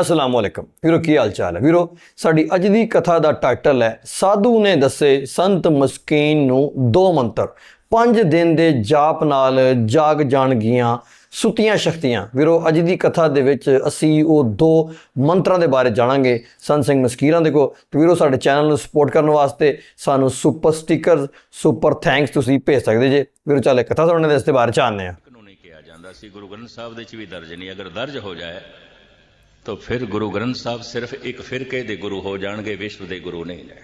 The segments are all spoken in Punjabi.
ਅਸਲਾਮ ਵਾਲੇਕਮ ਵੀਰੋ, ਕੀ ਹਾਲ ਚਾਲ ਹੈ? ਵੀਰੋ, ਸਾਡੀ ਅੱਜ ਦੀ ਕਥਾ ਦਾ ਟਾਈਟਲ ਹੈ, ਸਾਧੂ ਨੇ ਦੱਸੇ ਸੰਤ ਮਸਕੀਨ ਨੂੰ ਦੋ ਮੰਤਰ। ਪੰਜ ਦਿਨ ਦੇ ਜਾਪ ਨਾਲ ਜਾਗ ਜਾਣਗੀਆਂ, ਸੁਤੀਆਂ ਸ਼ਕਤੀਆਂ। ਵੀਰੋ, ਅੱਜ ਦੀ ਕਥਾ ਦੇ ਵਿੱਚ ਅਸੀਂ ਉਹ ਦੋ ਮੰਤਰਾਂ ਦੇ ਬਾਰੇ ਜਾਣਾਂਗੇ। ਸੰਤ ਸਿੰਘ ਮਸਕੀਰਾਂ ਦੇ ਕੋ ਤੇ ਵੀਰੋ, ਸਾਡੇ ਚੈਨਲ ਨੂੰ ਸਪੋਰਟ ਕਰਨ ਵਾਸਤੇ ਸਾਨੂੰ ਸੁਪਰ ਸਟickers ਸੁਪਰ ਥੈਂਕਸ ਤੁਸੀਂ ਭੇਜ ਸਕਦੇ ਜੇ। ਵੀਰੋ, ਚੱਲੇ ਕਥਾ ਸੁਣਨ ਦੇ ਇਸ ਦੇ ਬਾਰੇ ਜਾਣਦੇ ਹਾਂ। ਨੂੰ ਕਿਹਾ ਜਾਂਦਾ ਸੀ, ਗੁਰੂ ਗ੍ਰੰਥ ਸਾਹਿਬ ਦੇ ਵਿੱਚ ਵੀ ਦਰਜ ਨਹੀਂ, ਅਗਰ ਦਰਜ ਹੋ ਜਾਏ ਤਾਂ ਫਿਰ ਗੁਰੂ ਗ੍ਰੰਥ ਸਾਹਿਬ ਸਿਰਫ ਇੱਕ ਫਿਰਕੇ ਦੇ ਗੁਰੂ ਹੋ ਜਾਣਗੇ, ਵਿਸ਼ਵ ਦੇ ਗੁਰੂ ਨਹੀਂ ਨੇ।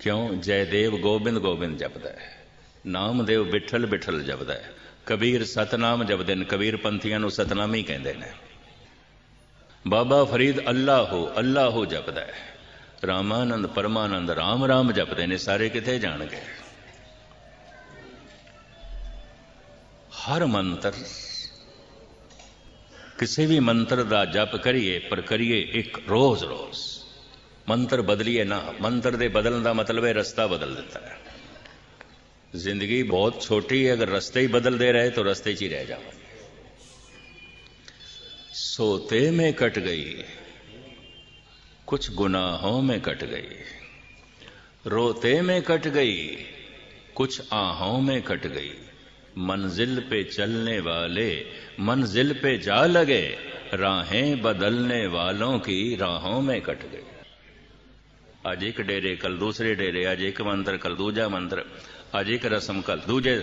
ਕਿਉਂ? ਜੈਦੇਵ ਗੋਬਿੰਦ ਗੋਬਿੰਦ ਜਪਦਾ ਹੈ। ਨਾਮਦੇਵ ਬਿਠਲ ਬਿਠਲ ਜਪਦਾ ਹੈ। ਕਬੀਰ ਸਤਨਾਮ ਜਪਦੇ ਨੇ। ਕਬੀਰ ਪੰਥੀਆਂ ਨੂੰ ਸਤਨਾਮੀ ਕਹਿੰਦੇ ਨੇ। ਬਾਬਾ ਫਰੀਦ ਅੱਲਾਹੂ ਅੱਲਾਹੂ ਜਪਦਾ ਹੈ। ਰਾਮਾਨੰਦ, ਪਰਮਾਨੰਦ, ਰਾਮ ਰਾਮ ਜਪਦੇ ਨੇ। ਸਾਰੇ ਕਿੱਥੇ ਜਾਣਗੇ? ਹਰ ਮੰਤਰ ਕਿਸੇ ਵੀ ਮੰਤਰ ਦਾ ਜਪ ਕਰੀਏ ਪਰ ਕਰੀਏ ਇੱਕ ਰੋਜ਼ ਰੋਜ਼ ਮੰਤਰ ਬਦਲੀਏ ਨਾ ਮੰਤਰ ਦੇ ਬਦਲਣ ਦਾ ਮਤਲਬ ਹੈ ਰਸਤਾ ਬਦਲ ਦਿੱਤਾ ਹੈ ਜ਼ਿੰਦਗੀ ਬਹੁਤ ਛੋਟੀ ਹੈ ਅਗਰ ਰਸਤੇ ਹੀ ਬਦਲਦੇ ਰਹੇ ਤਾਂ ਰਸਤੇ 'ਚ ਹੀ ਰਹਿ ਜਾਵਾਂਗੇ सोते में कट गई कुछ गुनाहों में कट गई रोते में कट गई कुछ आहों में कट गई मंजिल पे चलने वाले मंजिल पे जा लगे राहें बदलने वालों की राहों में कट गई ਅੱਜ ਇੱਕ ਡੇਰੇ ਕੱਲ ਦੂਸਰੇ ਡੇਰੇ ਅੱਜ ਇੱਕ ਮੰਤਰ ਕੱਲ ਦੂਜਾ ਮੰਤਰ ਅੱਜ ਇੱਕ ਰਸਮ ਕੱਲ ਦੂਜੇ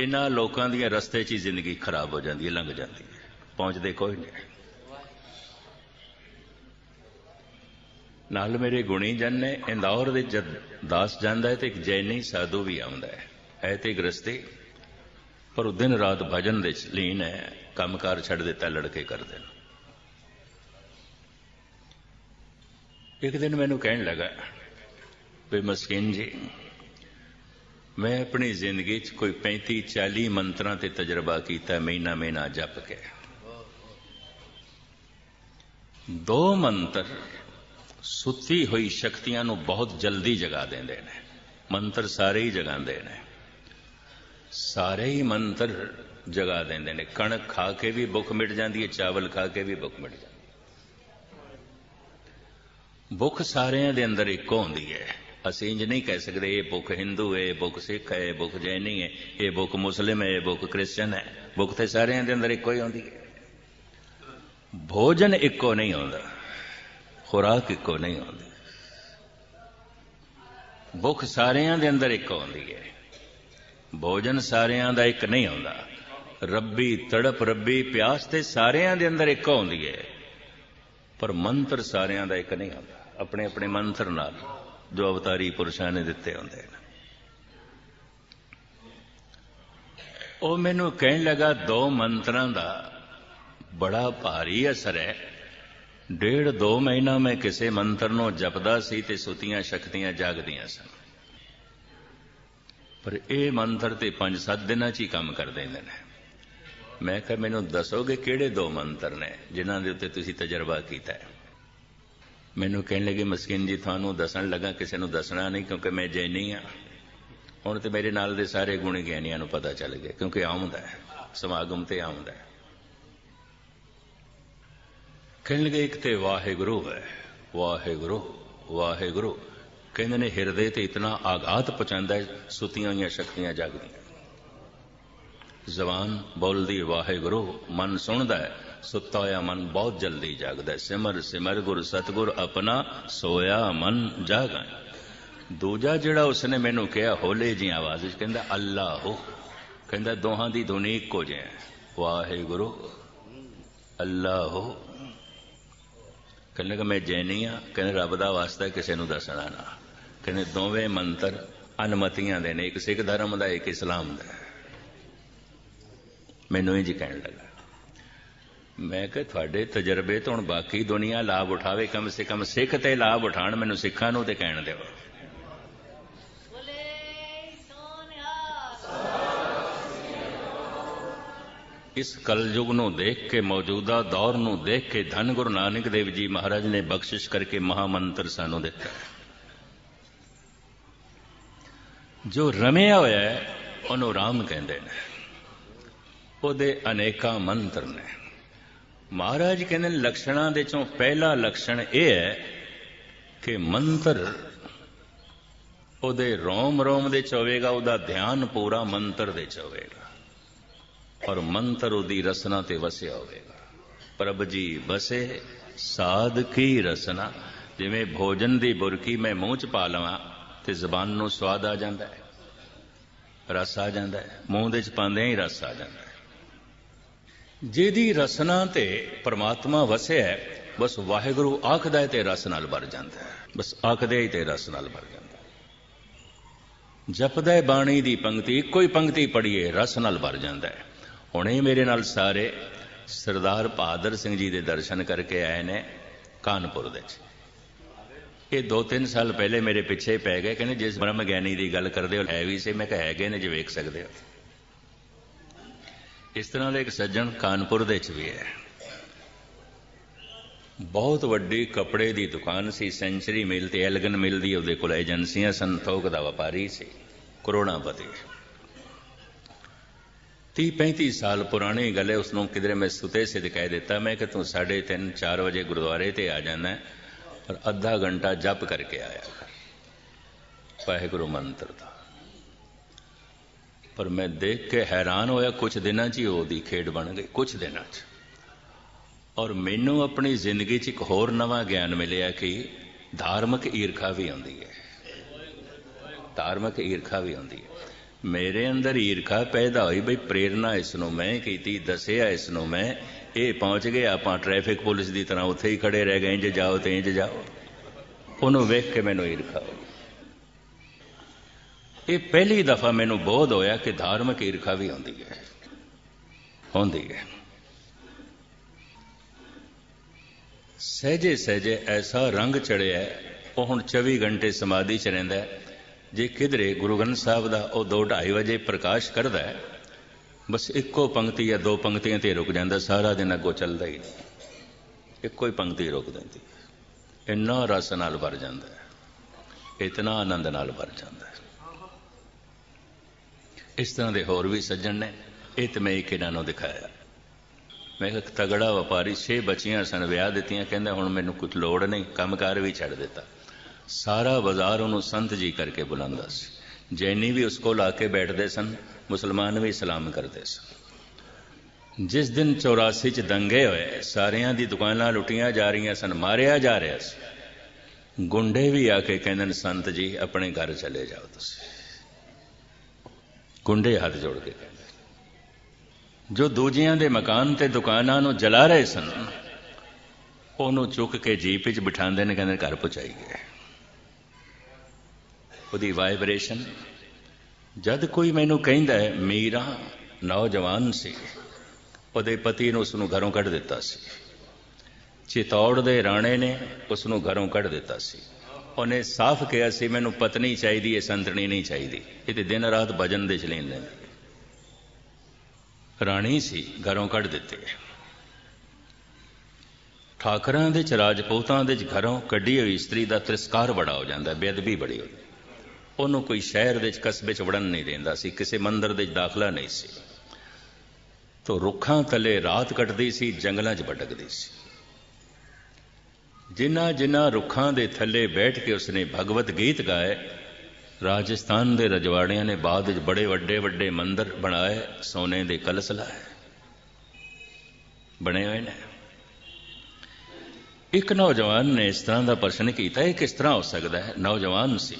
ਇਹਨਾਂ ਲੋਕਾਂ ਦੀਆਂ ਰਸਤੇ 'ਚ ਹੀ ਜ਼ਿੰਦਗੀ ਖਰਾਬ ਹੋ ਜਾਂਦੀ ਹੈ ਲੰਘ ਜਾਂਦੀ ਹੈ ਪਹੁੰਚਦੇ ਕੋਈ ਨਹੀਂ ਨਾਲ ਮੇਰੇ ਗੁਣੀ ਜਨ ਨੇ ਇੰਦੌਰ ਦੇ ਜਦ ਦਾਸ ਜਾਂਦਾ ਹੈ ਤੇ ਇੱਕ ਜੈਨੀ ਸਾਧੂ ਵੀ ਆਉਂਦਾ ਹੈ ਹੈ ਤੇ ਗ੍ਰਸਤੀ ਪਰ ਉਹ ਦਿਨ ਰਾਤ ਭਜਨ ਦੇ ਲੀਨ ਹੈ, ਕੰਮਕਾਰ ਛੱਡ ਦਿੱਤਾ, ਲੜਕੇ ਕਰਦੇ ਨੇ। ਇੱਕ ਦਿਨ ਮੈਨੂੰ ਕਹਿਣ ਲੱਗਾ, ਵੀ ਮਸਕੀਨ ਜੀ, ਮੈਂ ਆਪਣੀ ਜ਼ਿੰਦਗੀ 'ਚ ਕੋਈ 35 40 ਮੰਤਰਾਂ ਤੇ ਤਜਰਬਾ ਕੀਤਾ, ਮਹੀਨਾ ਮਹੀਨਾ ਜਪ ਕੇ। ਦੋ ਮੰਤਰ ਸੁੱਤੀ ਹੋਈ ਸ਼ਕਤੀਆਂ ਨੂੰ ਬਹੁਤ ਜਲਦੀ ਜਗਾ ਦਿੰਦੇ ਨੇ। ਮੰਤਰ ਸਾਰੇ ਹੀ ਜਗਾਉਂਦੇ ਨੇ। ਸਾਰੇ ਹੀ ਮੰਤਰ ਜਗਾ ਦਿੰਦੇ ਨੇ। ਕਣਕ ਖਾ ਕੇ ਵੀ ਭੁੱਖ ਮਿਟ ਜਾਂਦੀ ਹੈ, ਚਾਵਲ ਖਾ ਕੇ ਵੀ ਭੁੱਖ ਮਿਟ ਜਾਂਦੀ ਭੁੱਖ ਸਾਰਿਆਂ ਦੇ ਅੰਦਰ ਇੱਕੋ ਹੁੰਦੀ ਹੈ। ਅਸੀਂ ਇੰਜ ਨਹੀਂ ਕਹਿ ਸਕਦੇ, ਇਹ ਭੁੱਖ ਹਿੰਦੂ ਹੈ, ਇਹ ਭੁੱਖ ਸਿੱਖ ਹੈ, ਇਹ ਭੁੱਖ ਜੈਨੀ ਹੈ, ਇਹ ਭੁੱਖ ਮੁਸਲਿਮ ਹੈ, ਇਹ ਭੁੱਖ ਕ੍ਰਿਸਚਨ ਹੈ। ਭੁੱਖ ਤੇ ਸਾਰਿਆਂ ਦੇ ਅੰਦਰ ਇੱਕੋ ਹੀ ਹੁੰਦੀ ਹੈ। ਭੋਜਨ ਇੱਕੋ ਨਹੀਂ ਹੁੰਦਾ, ਖੁਰਾਕ ਇੱਕੋ ਨਹੀਂ ਹੁੰਦੀ। ਭੁੱਖ ਸਾਰਿਆਂ ਦੇ ਅੰਦਰ ਇੱਕੋ ਹੁੰਦੀ ਹੈ। ਭੋਜਨ ਸਾਰਿਆਂ ਦਾ ਇੱਕ ਨਹੀਂ ਆਉਂਦਾ। ਰੱਬੀ ਤੜਪ, ਰੱਬੀ ਪਿਆਸ ਤੇ ਸਾਰਿਆਂ ਦੇ ਅੰਦਰ ਇੱਕੋ ਆਉਂਦੀ ਹੈ ਪਰ ਮੰਤਰ ਸਾਰਿਆਂ ਦਾ ਇੱਕ ਨਹੀਂ ਆਉਂਦਾ। ਆਪਣੇ ਆਪਣੇ ਮੰਤਰ ਨਾਲ ਜੋ ਅਵਤਾਰੀ ਪੁਰਸ਼ਾਂ ਨੇ ਦਿੱਤੇ ਹੁੰਦੇ ਨੇ। ਉਹ ਮੈਨੂੰ ਕਹਿਣ ਲੱਗਾ, ਦੋ ਮੰਤਰਾਂ ਦਾ ਬੜਾ ਭਾਰੀ ਅਸਰ ਹੈ। ਡੇਢ ਦੋ ਮਹੀਨਾ ਮੈਂ ਕਿਸੇ ਮੰਤਰ ਨੂੰ ਜਪਦਾ ਸੀ ਤੇ ਸੁਤੀਆਂ ਸ਼ਕਤੀਆਂ ਜਾਗਦੀਆਂ ਸਨ। ਪਰ ਇਹ ਮੰਤਰ ਤੇ 5-7 ਦਿਨਾਂ 'ਚ ਹੀ ਕੰਮ ਕਰ ਦਿੰਦੇ ਨੇ। ਮੈਂ ਕਿਹਾ, ਮੈਨੂੰ ਦੱਸੋਗੇ ਕਿਹੜੇ ਦੋ ਮੰਤਰ ਨੇ ਜਿਨ੍ਹਾਂ ਦੇ ਉੱਤੇ ਤੁਸੀਂ ਤਜਰਬਾ ਕੀਤਾ ਹੈ? ਮੈਨੂੰ ਕਹਿਣ ਲੱਗੇ, ਮਸਕਿਨ ਜੀ, ਤੁਹਾਨੂੰ ਦੱਸਣ ਲੱਗਾ, ਕਿਸੇ ਨੂੰ ਦੱਸਣਾ ਨਹੀਂ ਕਿਉਂਕਿ ਮੈਂ ਜੈਨੀ ਆ ਹੁਣ ਤੇ ਮੇਰੇ ਨਾਲ ਦੇ ਸਾਰੇ ਗੁਣੀ ਗਿਆਨੀਆਂ ਨੂੰ ਪਤਾ ਚੱਲ ਗਿਆ, ਕਿਉਂਕਿ ਆਉਂਦਾ ਹੈ, ਸਮਾਗਮ ਤੇ ਆਉਂਦਾ ਹੈ। ਕਹਿਣ ਲੱਗੇ, ਇੱਕ ਤੇ ਵਾਹਿਗੁਰੂ ਹੈ, ਵਾਹਿਗੁਰੂ ਵਾਹਿਗੁਰੂ। ਕਹਿੰਦੇ ਨੇ ਹਿਰਦੇ ਤੇ ਇਤਨਾ ਆਘਾਤ ਪਹੁੰਚਾਉਂਦਾ ਹੈ, ਸੁਤੀਆਂ ਹੋਈਆਂ ਸ਼ਕਤੀਆਂ ਜਾਗਦੀਆਂ। ਜ਼ਬਾਨ ਬੋਲਦੀ, ਵਾਹਿਗੁਰੂ, ਮਨ ਸੁਣਦਾ ਹੈ, ਸੁੱਤਾ ਹੋਇਆ ਮਨ ਬਹੁਤ ਜਲਦੀ ਜਾਗਦਾ ਹੈ। ਸਿਮਰ ਸਿਮਰ, ਗੁਰ ਸਤਗੁਰ ਆਪਣਾ ਸੋਇਆ ਮਨ ਜਾਗਾ ਦੂਜਾ ਜਿਹੜਾ ਉਸਨੇ ਮੈਨੂੰ ਕਿਹਾ, ਹੋਲੇ ਜੀ ਆਵਾਜ਼ ਵਿੱਚ ਕਹਿੰਦਾ, ਅੱਲਾਹੂ। ਕਹਿੰਦਾ, ਦੋਹਾਂ ਦੀ ਧੁਨੀ ਇੱਕੋ ਜਿਹੀ ਹੈ। ਵਾਹਿਗੁਰੂ, ਅੱਲਾਹੂ। ਕਹਿੰਦੇ ਕਿ ਮੈਂ ਜੈਨੀ ਆ ਕਹਿੰਦਾ, ਰੱਬ ਦਾ ਵਾਸਤਾ ਕਿਸੇ ਨੂੰ ਦੱਸਣਾ ਨਾ। ਕਹਿੰਦੇ ਦੋਵੇਂ ਮੰਤਰ ਅਨਮਤੀਆਂ ਦੇ ਨੇ, ਇੱਕ ਸਿੱਖ ਧਰਮ ਦਾ, ਇੱਕ ਇਸਲਾਮ ਦਾ। ਮੈਨੂੰ ਹੀ ਜੀ ਕਹਿਣ ਲੱਗਾ, ਮੈਂ ਕਿਹਾ ਤੁਹਾਡੇ ਤਜਰਬੇ ਤੋਂ ਹੁਣ ਬਾਕੀ ਦੁਨੀਆ ਲਾਭ ਉਠਾਵੇ, ਕਮ ਸੇ ਕਮ ਸਿੱਖ ਤੇ ਲਾਭ ਉਠਾਣ, ਮੈਨੂੰ ਸਿੱਖਾਂ ਨੂੰ ਤੇ ਕਹਿਣ ਦਿਓ। ਇਸ ਕਲਯੁਗ ਨੂੰ ਦੇਖ ਕੇ, ਮੌਜੂਦਾ ਦੌਰ ਨੂੰ ਦੇਖ ਕੇ, ਧੰਨ ਗੁਰੂ ਨਾਨਕ ਦੇਵ ਜੀ ਮਹਾਰਾਜ ਨੇ ਬਖਸ਼ਿਸ਼ ਕਰਕੇ ਮਹਾਮੰਤਰ ਸਾਨੂੰ ਦਿੱਤਾ। ਜੋ ਰਮਿਆ ਹੋਇਆ ਉਹਨੂੰ ਰਾਮ ਕਹਿੰਦੇ ਨੇ। ਉਹਦੇ ਅਨੇਕਾਂ ਮੰਤਰ ਨੇ। ਮਹਾਰਾਜ ਕਹਿੰਦੇ ਲਕਸ਼ਣਾਂ ਦੇ ਚੋਂ ਪਹਿਲਾ ਲਕਸ਼ਣ ਇਹ ਹੈ ਕਿ ਮੰਤਰ ਉਹਦੇ ਰੋਮ ਰੋਮ ਦੇ ਚ ਹੋਵੇਗਾ, ਉਹਦਾ ਧਿਆਨ ਪੂਰਾ ਮੰਤਰ ਦੇ ਚ ਹੋਵੇਗਾ। ਔਰ ਮੰਤਰ ਉਹਦੀ ਰਸਨਾ ਤੇ ਵਸਿਆ ਹੋਵੇਗਾ। ਪ੍ਰਭ ਜੀ ਵਸੇ ਸਾਧਕੀ ਰਸਨਾ? ਜਿਵੇਂ ਭੋਜਨ ਦੀ ਬੁਰਕੀ ਮੈਂ ਮੂੰਹ ਚ ਪਾ ਲਵਾਂ ਤੇ ਜ਼ਬਾਨ ਨੂੰ ਸਵਾਦ ਆ ਜਾਂਦਾ ਹੈ, ਰਸ ਆ ਜਾਂਦਾ ਹੈ, ਮੂੰਹ ਦੇ ਚ ਪਾਉਂਦਿਆਂ ਹੀ ਰਸ ਆ ਜਾਂਦਾ ਹੈ। ਜਿਹਦੀ ਰਸਨਾ ਤੇ ਪ੍ਰਮਾਤਮਾ ਵਸਿਆ ਹੈ, ਬਸ ਵਾਹਿਗੁਰੂ ਆਖਦਾ ਹੈ ਤੇ ਰਸ ਨਾਲ ਭਰ ਜਾਂਦਾ ਹੈ, ਬਸ ਆਖਦੇ ਹੀ ਤੇ ਰਸ ਨਾਲ ਭਰ ਜਾਂਦਾ ਹੈ। ਜਪਦਾ ਹੈ ਬਾਣੀ ਦੀ ਪੰਕਤੀ ਇੱਕੋ ਹੀ ਪੰਕਤੀ ਪੜ੍ਹੀਏ, ਰਸ ਨਾਲ ਭਰ ਜਾਂਦਾ ਹੈ। ਹੁਣੇ ਮੇਰੇ ਨਾਲ ਸਾਰੇ ਸਰਦਾਰ ਬਹਾਦਰ ਸਿੰਘ ਜੀ ਦੇ ਦਰਸ਼ਨ ਕਰਕੇ ਆਏ ਨੇ ਕਾਨਪੁਰ ਦੇ ਵਿੱਚ। ਇਹ ਦੋ ਤਿੰਨ ਸਾਲ ਪਹਿਲੇ ਮੇਰੇ ਪਿੱਛੇ ਪੈ ਗਏ, ਕਹਿੰਦੇ ਜਿਸ ਬ੍ਰਹਮ ਗਿਆਨੀ ਦੀ ਗੱਲ ਕਰਦੇ ਹੋ, ਹੈ ਵੀ ਸੀ, ਮੈਂ ਕਿਹਾ ਹੈਗੇ ਨੇ ਜੇ ਵੇਖ ਸਕਦੇ ਹੋ। ਇਸ ਤਰ੍ਹਾਂ ਦਾ ਇੱਕ ਸੱਜਣ ਕਾਨਪੁਰ ਦੇ ਵਿੱਚ ਵੀ ਹੈ। ਬਹੁਤ ਵੱਡੀ ਕੱਪੜੇ ਦੀ ਦੁਕਾਨ ਸੀ, ਸੈਂਚਰੀ ਮਿਲ ਤੇ ਐਲਗਨ ਮਿਲ ਦੀ ਉਹਦੇ ਕੋਲ ਏਜੰਸੀਆਂ ਸਨ, ਥੋਕ ਦਾ ਵਪਾਰੀ ਸੀ ਕਰੋੜਾਪਤੀ 30 35 ਸਾਲ ਪੁਰਾਣੀ ਗੱਲ ਹੈ ਉਸ ਨੂੰ ਕਿਧਰੇ ਮੈਂ ਸੁਤੇ ਸੇ ਦਿਖਾਈ ਦਿੱਤਾ, ਮੈਂ ਕਿ ਤੂੰ 3:30 4 ਵਜੇ ਗੁਰਦੁਆਰੇ ਤੇ ਆ ਜਾਣਾ ਹੈ ਔਰ ਅੱਧਾ ਘੰਟਾ ਜਪ ਕਰਕੇ ਆਇਆ ਕਰ। ਵਾਹਿਗੁਰੂ ਮੰਤਰ ਦਾ। ਪਰ ਮੈਂ ਦੇਖ ਕੇ ਹੈਰਾਨ ਹੋਇਆ ਕੁਝ ਦਿਨਾਂ 'ਚ ਹੀ ਉਹਦੀ ਖੇਡ ਬਣ ਗਈ ਕੁਝ ਦਿਨਾਂ 'ਚ। ਔਰ ਮੈਨੂੰ ਆਪਣੀ ਜ਼ਿੰਦਗੀ 'ਚ ਇੱਕ ਹੋਰ ਨਵਾਂ ਗਿਆਨ ਮਿਲਿਆ ਕਿ ਧਾਰਮਿਕ ਈਰਖਾ ਵੀ ਆਉਂਦੀ ਹੈ। ਧਾਰਮਿਕ ਈਰਖਾ ਵੀ ਆਉਂਦੀ ਹੈ। ਮੇਰੇ ਅੰਦਰ ਈਰਖਾ ਪੈਦਾ ਹੋਈ, ਬਈ ਪ੍ਰੇਰਣਾ ਇਸ ਨੂੰ ਮੈਂ ਕੀਤੀ, ਦੱਸਿਆ ਇਸ ਨੂੰ ਮੈਂ ਇਹ ਪਹੁੰਚ ਗਏ, ਆਪਾਂ ਟ੍ਰੈਫਿਕ ਪੁਲਿਸ ਦੀ ਤਰ੍ਹਾਂ ਉੱਥੇ ਹੀ ਖੜੇ ਰਹਿ ਗਏ, ਇੰਜ ਜਾਓ ਤੇ ਇੰਜ ਜਾਓ। ਉਹਨੂੰ ਵੇਖ ਕੇ ਮੈਨੂੰ ਈਰਖਾ ਹੋਈ ਇਹ ਪਹਿਲੀ ਦਫਾ ਮੈਨੂੰ ਬੋਧ ਹੋਇਆ ਕਿ ਧਾਰਮਿਕ ਈਰਖਾ ਵੀ ਹੁੰਦੀ ਹੈ। ਹੁੰਦੀ ਹੈ। ਸਹਜੇ ਸਹਜੇ ਐਸਾ ਰੰਗ ਚੜਿਆ ਉਹ ਹੁਣ 24 ਘੰਟੇ ਸਮਾਧੀ ਚ ਰਹਿੰਦਾ ਜੇ ਕਿਧਰੇ ਗੁਰੂ ਗ੍ਰੰਥ ਸਾਹਿਬ ਦਾ ਉਹ 2:30 ਵਜੇ ਪ੍ਰਕਾਸ਼ ਕਰਦਾ ਹੈ ਬਸ ਇੱਕੋ ਪੰਕਤੀ ਜਾਂ ਦੋ ਪੰਕਤੀਆਂ ਤੇ ਰੁਕ ਜਾਂਦਾ, ਸਾਰਾ ਦਿਨ ਅੱਗੋਂ ਚੱਲਦਾ ਹੀ ਨਹੀਂ। ਇੱਕੋ ਹੀ ਪੰਕਤੀ ਰੁਕ ਦਿੰਦੀ ਇੰਨਾ ਰਸ ਨਾਲ ਭਰ ਜਾਂਦਾ ਹੈ, ਇਤਨਾ ਆਨੰਦ ਨਾਲ ਭਰ ਜਾਂਦਾ ਹੈ। ਇਸ ਤਰ੍ਹਾਂ ਦੇ ਹੋਰ ਵੀ ਸੱਜਣ ਨੇ, ਇਹ ਤੇ ਮੈਂ ਇੱਕ ਇਹਨਾਂ ਨੂੰ ਦਿਖਾਇਆ। ਮੈਂ ਇੱਕ ਤਗੜਾ ਵਪਾਰੀ, ਛੇ ਬੱਚੀਆਂ ਸਨ, ਵਿਆਹ ਦਿੱਤੀਆਂ, ਕਹਿੰਦਾ, ਹੁਣ ਮੈਨੂੰ ਕੁਝ ਲੋੜ ਨਹੀਂ, ਕੰਮਕਾਰ ਵੀ ਛੱਡ ਦਿੱਤਾ। ਸਾਰਾ ਬਾਜ਼ਾਰ ਉਹਨੂੰ ਸੰਤ ਜੀ ਕਰਕੇ ਬੁਲਾਉਂਦਾ ਸੀ। ਜੈਨੀ ਵੀ ਉਸ ਕੋਲ ਆ ਕੇ ਬੈਠਦੇ ਸਨ, ਮੁਸਲਮਾਨ ਵੀ ਸਲਾਮ ਕਰਦੇ ਸਨ। ਜਿਸ ਦਿਨ 84 ਚ ਦੰਗੇ ਹੋਏ, ਸਾਰਿਆਂ ਦੀ ਦੁਕਾਨਾਂ ਲੁੱਟੀਆਂ ਜਾ ਰਹੀਆਂ ਸਨ, ਮਾਰਿਆ ਜਾ ਰਿਹਾ ਸੀ। ਗੁੰਡੇ ਵੀ ਆ ਕੇ ਕਹਿੰਦੇ ਨੇ, ਸੰਤ ਜੀ, ਆਪਣੇ ਘਰ ਚਲੇ ਜਾਓ ਤੁਸੀਂ। ਗੁੰਡੇ ਹੱਥ ਜੋੜ ਕੇ ਕਹਿੰਦੇ ਜੋ ਦੂਜਿਆਂ ਦੇ ਮਕਾਨ ਤੇ ਦੁਕਾਨਾਂ ਨੂੰ ਜਲਾ ਰਹੇ ਸਨ, ਉਹਨੂੰ ਚੁੱਕ ਕੇ ਜੀਪ ਵਿੱਚ ਬਿਠਾਉਂਦੇ ਨੇ, ਕਹਿੰਦੇ ਘਰ ਪਹੁੰਚਾਈਏ ਉਹਦੀ ਵਾਈਬ੍ਰੇਸ਼ਨ ਜਦ ਕੋਈ ਮੈਨੂੰ ਕਹਿੰਦਾ ਹੈ, ਮੀਰਾ, ਨੌਜਵਾਨ ਸੀ। ਉਹਦੇ ਪਤੀ ਨੇ ਉਸ ਨੂੰ ਘਰੋਂ ਕੱਢ ਦਿੱਤਾ ਸੀ। ਚਿਤੌੜ ਦੇ ਰਾਣੇ ਨੇ ਉਸ ਨੂੰ ਘਰੋਂ ਕੱਢ ਦਿੱਤਾ ਸੀ। ਉਹਨੇ ਸਾਫ਼ ਕਿਹਾ ਸੀ, ਮੈਨੂੰ ਪਤਨੀ ਚਾਹੀਦੀ ਹੈ, ਸੰਤਣੀ ਨਹੀਂ ਚਾਹੀਦੀ। ਇਹ ਤੇ ਦਿਨ ਰਾਤ ਭਜਨ ਦੇ ਚ ਲੈਂਦੇ ਨੇ। ਰਾਣੀ ਸੀ, ਘਰੋਂ ਕੱਢ ਦਿੱਤੇ। ਠਾਕਰਾਂ ਦੇ ਚ, ਰਾਜਪੂਤਾਂ ਦੇ ਚ ਘਰੋਂ ਕੱਢੀ ਹੋਈ ਇਸਤਰੀ ਦਾ ਤਿਰਸਕਾਰ ਬੜਾ ਹੋ ਜਾਂਦਾ, ਬੇਅਦਬੀ ਬੜੀ ਹੋ ਉਹਨੂੰ ਕੋਈ ਸ਼ਹਿਰ ਦੇ ਚ ਕਸਬੇ ਚ ਵੜਨ ਨਹੀਂ ਦਿੰਦਾ ਸੀ, ਕਿਸੇ ਮੰਦਰ ਦੇ ਚ ਦਾਖਲਾ ਨਹੀਂ ਸੀ। ਤੋ ਰੁੱਖਾਂ ਥੱਲੇ ਰਾਤ ਕੱਟਦੀ ਸੀ, ਜੰਗਲਾਂ 'ਚ ਭਟਕਦੀ ਸੀ। ਜਿਨ੍ਹਾਂ ਜਿਨ੍ਹਾਂ ਰੁੱਖਾਂ ਦੇ ਥੱਲੇ ਬੈਠ ਕੇ ਉਸਨੇ ਭਗਵਤ ਗੀਤ ਗਾਏ, ਰਾਜਸਥਾਨ ਦੇ ਰਜਵਾੜਿਆਂ ਨੇ ਬਾਅਦ ਵਿੱਚ ਬੜੇ ਵੱਡੇ ਵੱਡੇ ਮੰਦਰ ਬਣਾਏ, ਸੋਨੇ ਦੇ ਕਲਸ ਲਾਏ। ਬਣੇ ਹੋਏ ਨੇ। ਇੱਕ ਨੌਜਵਾਨ ਨੇ ਇਸ ਤਰ੍ਹਾਂ ਦਾ ਪ੍ਰਸ਼ਨ ਕੀਤਾ, ਇਹ ਕਿਸ ਤਰ੍ਹਾਂ ਹੋ ਸਕਦਾ ਹੈ? ਨੌਜਵਾਨ ਸੀ।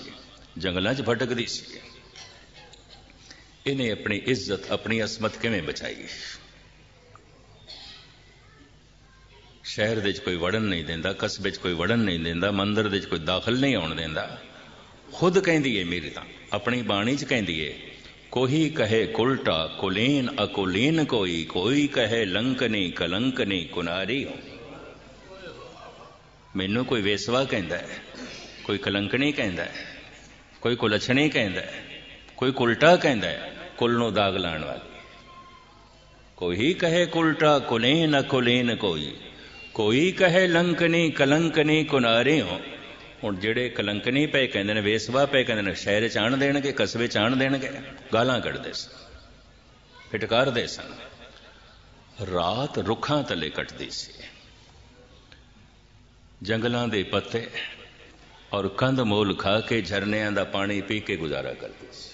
ਜੰਗਲਾਂ 'ਚ ਭਟਕਦੀ ਸੀ। ਇਹਨੇ ਆਪਣੀ ਇੱਜ਼ਤ, ਆਪਣੀ ਅਸਮਤ ਕਿਵੇਂ ਬਚਾਈ? ਸ਼ਹਿਰ ਦੇ ਵਿੱਚ ਕੋਈ ਵੜਨ ਨਹੀਂ ਦਿੰਦਾ, ਕਸਬੇ 'ਚ ਕੋਈ ਵੜਨ ਨਹੀਂ ਦਿੰਦਾ, ਮੰਦਰ ਦੇ ਵਿੱਚ ਕੋਈ ਦਾਖਲ ਨਹੀਂ ਆਉਣ ਦਿੰਦਾ। ਖੁਦ ਕਹਿੰਦੀ ਏ ਮੇਰੀ ਤਾਂ, ਆਪਣੀ ਬਾਣੀ 'ਚ ਕਹਿੰਦੀ ਏ, ਕੋਈ ਕਹੇ ਕੁਲਟਾ, ਕੁਲੀਨ ਅਕੁਲੀਨ ਕੋਈ ਕੋਈ ਕਹੇ ਲੰਕਨੀ ਕਲੰਕਨੀ ਕੁਨਾਰੀ ਮੈਨੂੰ ਕੋਈ ਵੇਸਵਾ ਕਹਿੰਦਾ ਹੈ ਕੋਈ ਕਲੰਕਣੀ ਕਹਿੰਦਾ ਹੈ ਕੋਈ ਕੁਲਛਣੀ ਕਹਿੰਦਾ ਹੈ, ਕੋਈ ਕੁਲਟਾ ਕਹਿੰਦਾ ਹੈ, ਕੁਲ ਨੂੰ ਦਾਗ ਲਾਣ ਵਾਲੀ। ਕੋਈ ਕਹੇ ਕੁਲਟਾ ਕੁਲੇ ਅਕੁਲੀਨ ਕੋਈ ਕੋਈ ਕਹੇ ਲੰਕਨੀ ਕਲੰਕਨੀ ਕੁਨਾਰੇ ਹੋ। ਹੁਣ ਜਿਹੜੇ ਕਲੰਕਨੀ ਪਏ ਕਹਿੰਦੇ ਨੇ, ਵੇਸਵਾ ਪਏ ਕਹਿੰਦੇ ਨੇ, ਸ਼ਹਿਰ ਚ ਆਣ ਦੇਣਗੇ, ਕਸਬੇ ਚ ਆਣ ਦੇਣਗੇ, ਗਾਲਾਂ ਕੱਢਦੇ ਸਨ, ਫਟਕਾਰਦੇ ਸਨ। ਰਾਤ ਰੁੱਖਾਂ ਤਲੇ ਕੱਟਦੀ ਸੀ। ਜੰਗਲਾਂ ਦੇ ਪੱਤੇ ਔਰ ਕੰਦ ਮੂਲ ਖਾ ਕੇ ਝਰਨਿਆਂ ਦਾ ਪਾਣੀ ਪੀ ਕੇ ਗੁਜ਼ਾਰਾ ਕਰਦੀ ਸੀ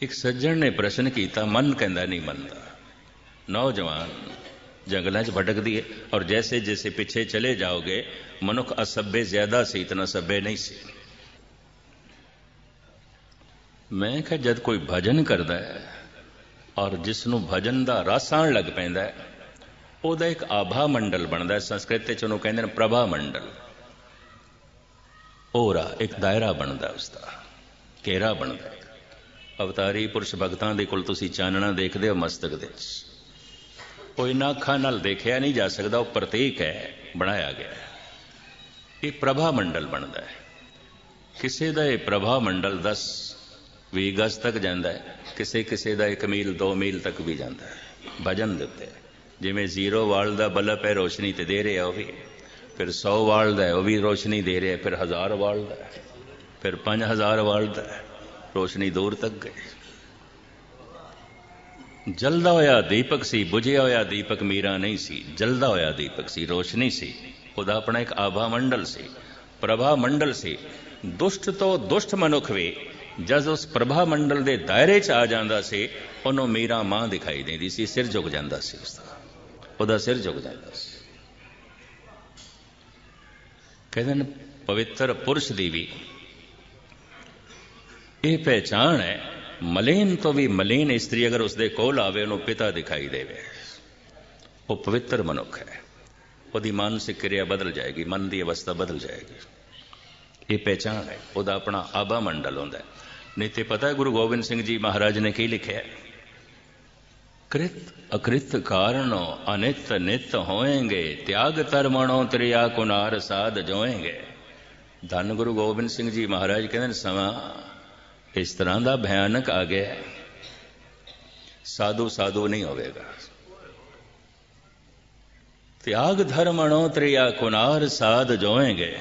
ਇੱਕ ਸੱਜਣ ਨੇ ਪ੍ਰਸ਼ਨ ਕੀਤਾ ਮਨ ਕਹਿੰਦਾ ਨਹੀਂ ਮੰਨਦਾ ਨੌਜਵਾਨ ਜੰਗਲਾਂ 'ਚ ਭਟਕਦੀ ਹੈ ਔਰ ਜੈਸੇ ਜੈਸੇ ਪਿੱਛੇ ਚਲੇ ਜਾਓਗੇ ਮਨੁੱਖ ਅਸੱਭੇ ਜ਼ਿਆਦਾ ਸੀ ਇਤਨਾ ਸੱਭੇ ਨਹੀਂ ਸੀ ਮੈਂ ਕਿਹਾ ਜਦ ਕੋਈ ਭਜਨ ਕਰਦਾ ਹੈ ਔਰ ਜਿਸ ਨੂੰ ਭਜਨ ਦਾ ਰਸ ਆਉਣ ਲੱਗ ਪੈਂਦਾ ਹੈ ਉਹਦਾ ਇੱਕ ਆਭਾ ਮੰਡਲ ਬਣਦਾ ਹੈ ਸੰਸਕ੍ਰਿਤ ਵਿੱਚ ਉਹਨੂੰ ਕਹਿੰਦੇ ਨੇ ਪ੍ਰਭਾ ਮੰਡਲ ਹੋਰਾ ਇੱਕ ਦਾਇਰਾ ਬਣਦਾ ਉਸ ਦਾ, ਘੇਰਾ ਬਣਦਾ ਅਵਤਾਰੀ ਪੁਰਸ਼ ਭਗਤਾਂ ਦੇ ਕੋਲ ਤੁਸੀਂ ਚਾਨਣਾ ਦੇਖਦੇ ਹੋ ਮਸਤਕ ਦੇ ਵਿੱਚ। ਉਹ ਇਹਨਾਂ ਅੱਖਾਂ ਨਾਲ ਦੇਖਿਆ ਨਹੀਂ ਜਾ ਸਕਦਾ, ਉਹ ਪ੍ਰਤੀਕ ਹੈ, ਬਣਾਇਆ ਗਿਆ ਇਹ ਪ੍ਰਭਾ ਮੰਡਲ ਬਣਦਾ ਹੈ। ਕਿਸੇ ਦਾ ਇਹ ਪ੍ਰਭਾ ਮੰਡਲ 10 20 ਗਜ਼ ਤੱਕ ਜਾਂਦਾ ਹੈ। ਕਿਸੇ ਕਿਸੇ ਦਾ 1 ਮੀਲ 2 ਮੀਲ ਤੱਕ ਵੀ ਜਾਂਦਾ ਹੈ। ਭਜਨ ਦੇ ਉੱਤੇ ਜਿਵੇਂ ਜ਼ੀਰੋ ਵਾਲ ਦਾ ਬਲਬ ਹੈ, ਰੋਸ਼ਨੀ ਤੇ ਦੇ ਰਿਹਾ ਉਹ ਵੀ। ਫਿਰ 100 ਵਾਲ ਦਾ ਉਹ ਵੀ ਰੋਸ਼ਨੀ ਦੇ ਰਿਹਾ ਫਿਰ 1000 ਵਾਲ ਦਾ ਫਿਰ 5000 ਵਾਲ ਦਾ ਰੋਸ਼ਨੀ ਦੂਰ ਤੱਕ ਗਈ ਜਲਦਾ ਹੋਇਆ ਦੀਪਕ ਸੀ ਬੁਝਿਆ ਹੋਇਆ ਦੀਪਕ ਮੀਰਾ ਨਹੀਂ ਸੀ ਜਲਦਾ ਹੋਇਆ ਦੀਪਕ ਸੀ ਰੋਸ਼ਨੀ ਸੀ ਉਹਦਾ ਆਪਣਾ ਇੱਕ ਆਭਾ ਮੰਡਲ ਸੀ ਪ੍ਰਭਾ ਮੰਡਲ ਸੀ ਦੁਸ਼ਟ ਤੋਂ ਦੁਸ਼ਟ ਮਨੁੱਖ ਵੀ ਜਦ ਉਸ ਪ੍ਰਭਾ ਮੰਡਲ ਦੇ ਦਾਇਰੇ 'ਚ ਆ ਜਾਂਦਾ ਸੀ ਉਹਨੂੰ ਮੀਰਾ ਮਾਂ ਦਿਖਾਈ ਦਿੰਦੀ ਸੀ ਸਿਰ ਝੁਕ ਜਾਂਦਾ ਸੀ ਉਸਦਾ ਉਹਦਾ ਸਿਰ ਝੁਕ ਜਾਂਦਾ ਸੀ ਕਹਿੰਦੇ ਨੇ, ਪਵਿੱਤਰ ਪੁਰਸ਼ ਦੀ ਵੀ। ਇਹ ਪਹਿਚਾਣ ਹੈ, ਮਲੇਨ ਤੋਂ ਵੀ ਮਲੇਨ ਇਸਤਰੀ ਅਗਰ ਉਸਦੇ ਕੋਲ ਆਵੇ, ਉਹਨੂੰ ਪਿਤਾ ਦਿਖਾਈ ਦੇਵੇ। ਉਹ ਪਵਿੱਤਰ ਮਨੁੱਖ ਹੈ। ਉਹਦੀ ਮਾਨਸਿਕ ਕਿਰਿਆ ਬਦਲ ਜਾਏਗੀ, ਮਨ ਦੀ ਅਵਸਥਾ ਬਦਲ ਜਾਏਗੀ। ਇਹ ਪਹਿਚਾਣ ਹੈ, ਉਹਦਾ ਆਪਣਾ ਆਭਾ ਮੰਡਲ ਹੁੰਦਾ ਨਹੀਂ ਤੇ ਪਤਾ ਗੁਰੂ ਗੋਬਿੰਦ ਸਿੰਘ ਜੀ ਮਹਾਰਾਜ ਨੇ ਕੀ ਲਿਖਿਆ ਹੈ? ਕ੍ਰਿਤ ਅਕ੍ਰਿਤ ਕਾਰਣੋ ਅਨਿਤ ਨਿਤ ਹੋਏਗੇ, ਤਿਆਗ ਧਰਮਣੋ ਤ੍ਰਿਆ ਕੁਨਾਰ ਸਾਧ ਜੋਏਗੇ। ਧੰਨ ਗੁਰੂ ਗੋਬਿੰਦ ਸਿੰਘ ਜੀ ਮਹਾਰਾਜ ਕਹਿੰਦੇ ਨੇ, ਸਮਾਂ ਇਸ ਤਰ੍ਹਾਂ ਦਾ ਭਿਆਨਕ ਆ ਗਿਆ ਸਾਧੂ ਸਾਧੂ ਨਹੀਂ ਹੋਵੇਗਾ। ਤਿਆਗ ਧਰਮਣੋ ਤ੍ਰਿਆ ਕੁਨਾਰ ਸਾਧ ਜੋਏਗੇ।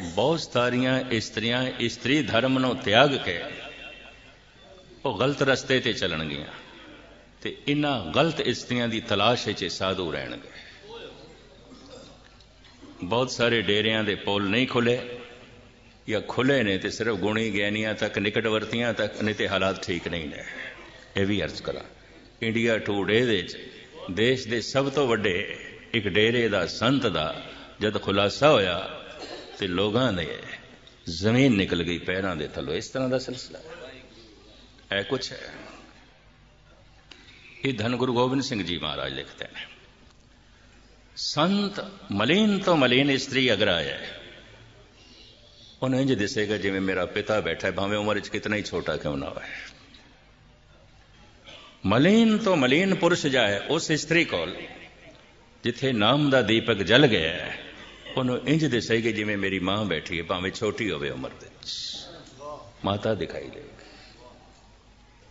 ਬਹੁਤ ਸਾਰੀਆਂ ਇਸਤਰੀਆਂ ਇਸਤਰੀ ਧਰਮ ਨੂੰ ਤਿਆਗ ਕੇ ਉਹ ਗਲਤ ਰਸਤੇ ਤੇ ਚੱਲਣਗੀਆਂ। ਤੇ ਇਹਨਾਂ ਗਲਤ ਇਸਤਰੀਆਂ ਦੀ ਤਲਾਸ਼ ਵਿੱਚ ਇਹ ਸਾਧੂ ਰਹਿਣਗੇ ਬਹੁਤ ਸਾਰੇ ਡੇਰਿਆਂ ਦੇ ਪੋਲ ਨਹੀਂ ਖੁੱਲੇ ਜਾਂ ਖੁੱਲੇ ਨੇ ਤੇ ਸਿਰਫ ਗੁਣੀ ਗਿਆਨੀਆਂ ਤੱਕ, ਨਿਕਟਵਰਤੀਆਂ ਤੱਕ, ਨਹੀਂ ਤੇ ਹਾਲਾਤ ਠੀਕ ਨਹੀਂ ਨੇ। ਇਹ ਵੀ ਅਰਜ਼ ਕਰਾਂ। ਇੰਡੀਆ ਟੂਡੇ ਦੇ ਵਿੱਚ ਦੇਸ਼ ਦੇ ਸਭ ਤੋਂ ਵੱਡੇ ਇੱਕ ਡੇਰੇ ਦਾ ਸੰਤ ਦਾ ਜਦ ਖੁਲਾਸਾ ਹੋਇਆ ਤੇ ਲੋਕਾਂ ਦੇ ਜ਼ਮੀਨ ਨਿਕਲ ਗਈ ਪੈਰਾਂ ਦੇ ਥੱਲੋਂ। ਇਸ ਤਰ੍ਹਾਂ ਦਾ ਸਿਲਸਿਲਾ ਹੈ। ਇਹ ਕੁਛ ਹੈ। ਇਹ ਧੰਨ ਗੁਰੂ ਗੋਬਿੰਦ ਸਿੰਘ ਜੀ ਮਹਾਰਾਜ ਲਿਖਦੇ ਨੇ ਸੰਤ ਮਲੀਨ ਤੋਂ ਮਲੀਨ ਇਸਤਰੀ ਅਗਰ ਆਇਆ ਹੈ ਉਹਨੂੰ ਇੰਜ ਦਿਸੇਗਾ ਜਿਵੇਂ ਮੇਰਾ ਪਿਤਾ ਬੈਠਾ ਹੈ ਭਾਵੇਂ ਉਮਰ ਵਿੱਚ ਕਿਤਨਾ ਹੀ ਛੋਟਾ ਕਿਉਂ ਨਾ ਹੋਵੇ ਮਲੀਨ ਤੋਂ ਮਲੀਨ ਪੁਰਸ਼ ਜਾਏ ਉਸ ਇਸਤਰੀ ਕੋਲ ਜਿੱਥੇ ਨਾਮ ਦਾ ਦੀਪਕ ਜਲ ਗਿਆ ਹੈ ਉਹਨੂੰ ਇੰਜ ਦਿਸੇਗੀ ਜਿਵੇਂ ਮੇਰੀ ਮਾਂ ਬੈਠੀ ਹੈ ਭਾਵੇਂ ਛੋਟੀ ਹੋਵੇ ਉਮਰ ਦੇ ਵਿੱਚ ਮਾਤਾ ਦਿਖਾਈ ਦੇਗੀ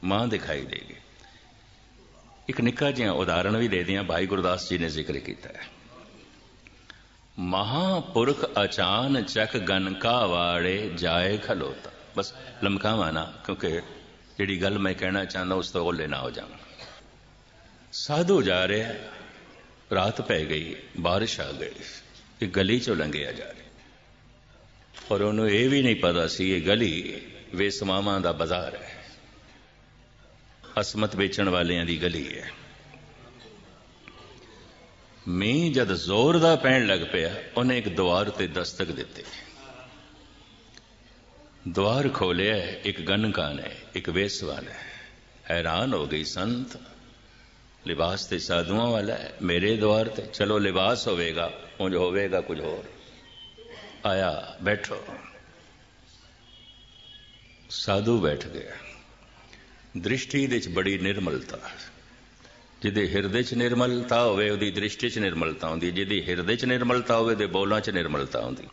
ਮਾਂ ਦਿਖਾਈ ਦੇਗੀ ਇੱਕ ਨਿੱਕਾ ਜਿਹਾ ਉਦਾਹਰਣ ਵੀ ਦੇ ਦਿਆਂ, ਭਾਈ ਗੁਰਦਾਸ ਜੀ ਨੇ ਜ਼ਿਕਰ ਕੀਤਾ ਹੈ। ਮਹਾਪੁਰਖ ਅਚਾਨ ਚੱਕ ਗਨਕਾ ਵਾੜੇ ਜਾਏ ਖਲੋਤਾ। ਬਸ ਲਮਕਾਵਾ ਨਾ, ਕਿਉਂਕਿ ਜਿਹੜੀ ਗੱਲ ਮੈਂ ਕਹਿਣਾ ਚਾਹੁੰਦਾ, ਉਸ ਤੋਂ ਓਲੇ ਨਾ ਹੋ ਜਾਵਾਂ। ਸਾਧੂ ਜਾ ਰਿਹਾ, ਰਾਤ ਪੈ ਗਈ, ਬਾਰਿਸ਼ ਆ ਗਈ, ਇਹ ਗਲੀ ਚੋਂ ਲੰਘਿਆ ਜਾ ਰਿਹਾ। ਪਰ ਉਹਨੂੰ ਇਹ ਵੀ ਨਹੀਂ ਪਤਾ ਸੀ, ਇਹ ਗਲੀ ਵੇਸਮਾਵਾਂ ਦਾ ਬਾਜ਼ਾਰ ਹੈ। ਅਸਮਤ ਵੇਚਣ ਵਾਲਿਆਂ ਦੀ ਗਲੀ ਹੈ। ਮੀਂਹ ਜਦ ਜ਼ੋਰ ਦਾ ਪੈਣ ਲੱਗ ਪਿਆ, ਉਹਨੇ ਇੱਕ ਦੁਆਰ ਤੇ ਦਸਤਕ ਦਿੱਤੀ। ਦੁਆਰ ਖੋਲਿਆ, ਇੱਕ ਗਨਕਾ ਨੇ ਇੱਕ ਵੇਸਵਾ ਨੇ ਹੈਰਾਨ ਹੋ ਗਈ ਸੰਤ, ਲਿਬਾਸ ਤੇ ਸਾਧੂਆਂ ਵਾਲਾ ਹੈ, ਮੇਰੇ ਦੁਆਰ ਤੇ ਚਲੋ ਲਿਬਾਸ ਹੋਵੇਗਾ, ਉਂਝ ਹੋਵੇਗਾ ਕੁਝ ਹੋਰ। ਆਇਆ, ਬੈਠੋ। ਸਾਧੂ ਬੈਠ ਗਿਆ। ਦ੍ਰਿਸ਼ਟੀ ਦੇ ਚ ਬੜੀ ਨਿਰਮਲਤਾ ਜਿਹਦੇ ਹਿਰਦੇ 'ਚ ਨਿਰਮਲਤਾ ਹੋਵੇ, ਉਹਦੀ ਦ੍ਰਿਸ਼ਟੀ 'ਚ ਨਿਰਮਲਤਾ ਹੁੰਦੀ ਜਿਹਦੀ ਹਿਰਦੇ 'ਚ ਨਿਰਮਲਤਾ ਹੋਵੇ ਤੇ ਬੋਲਾਂ 'ਚ ਨਿਰਮਲਤਾ ਹੁੰਦੀ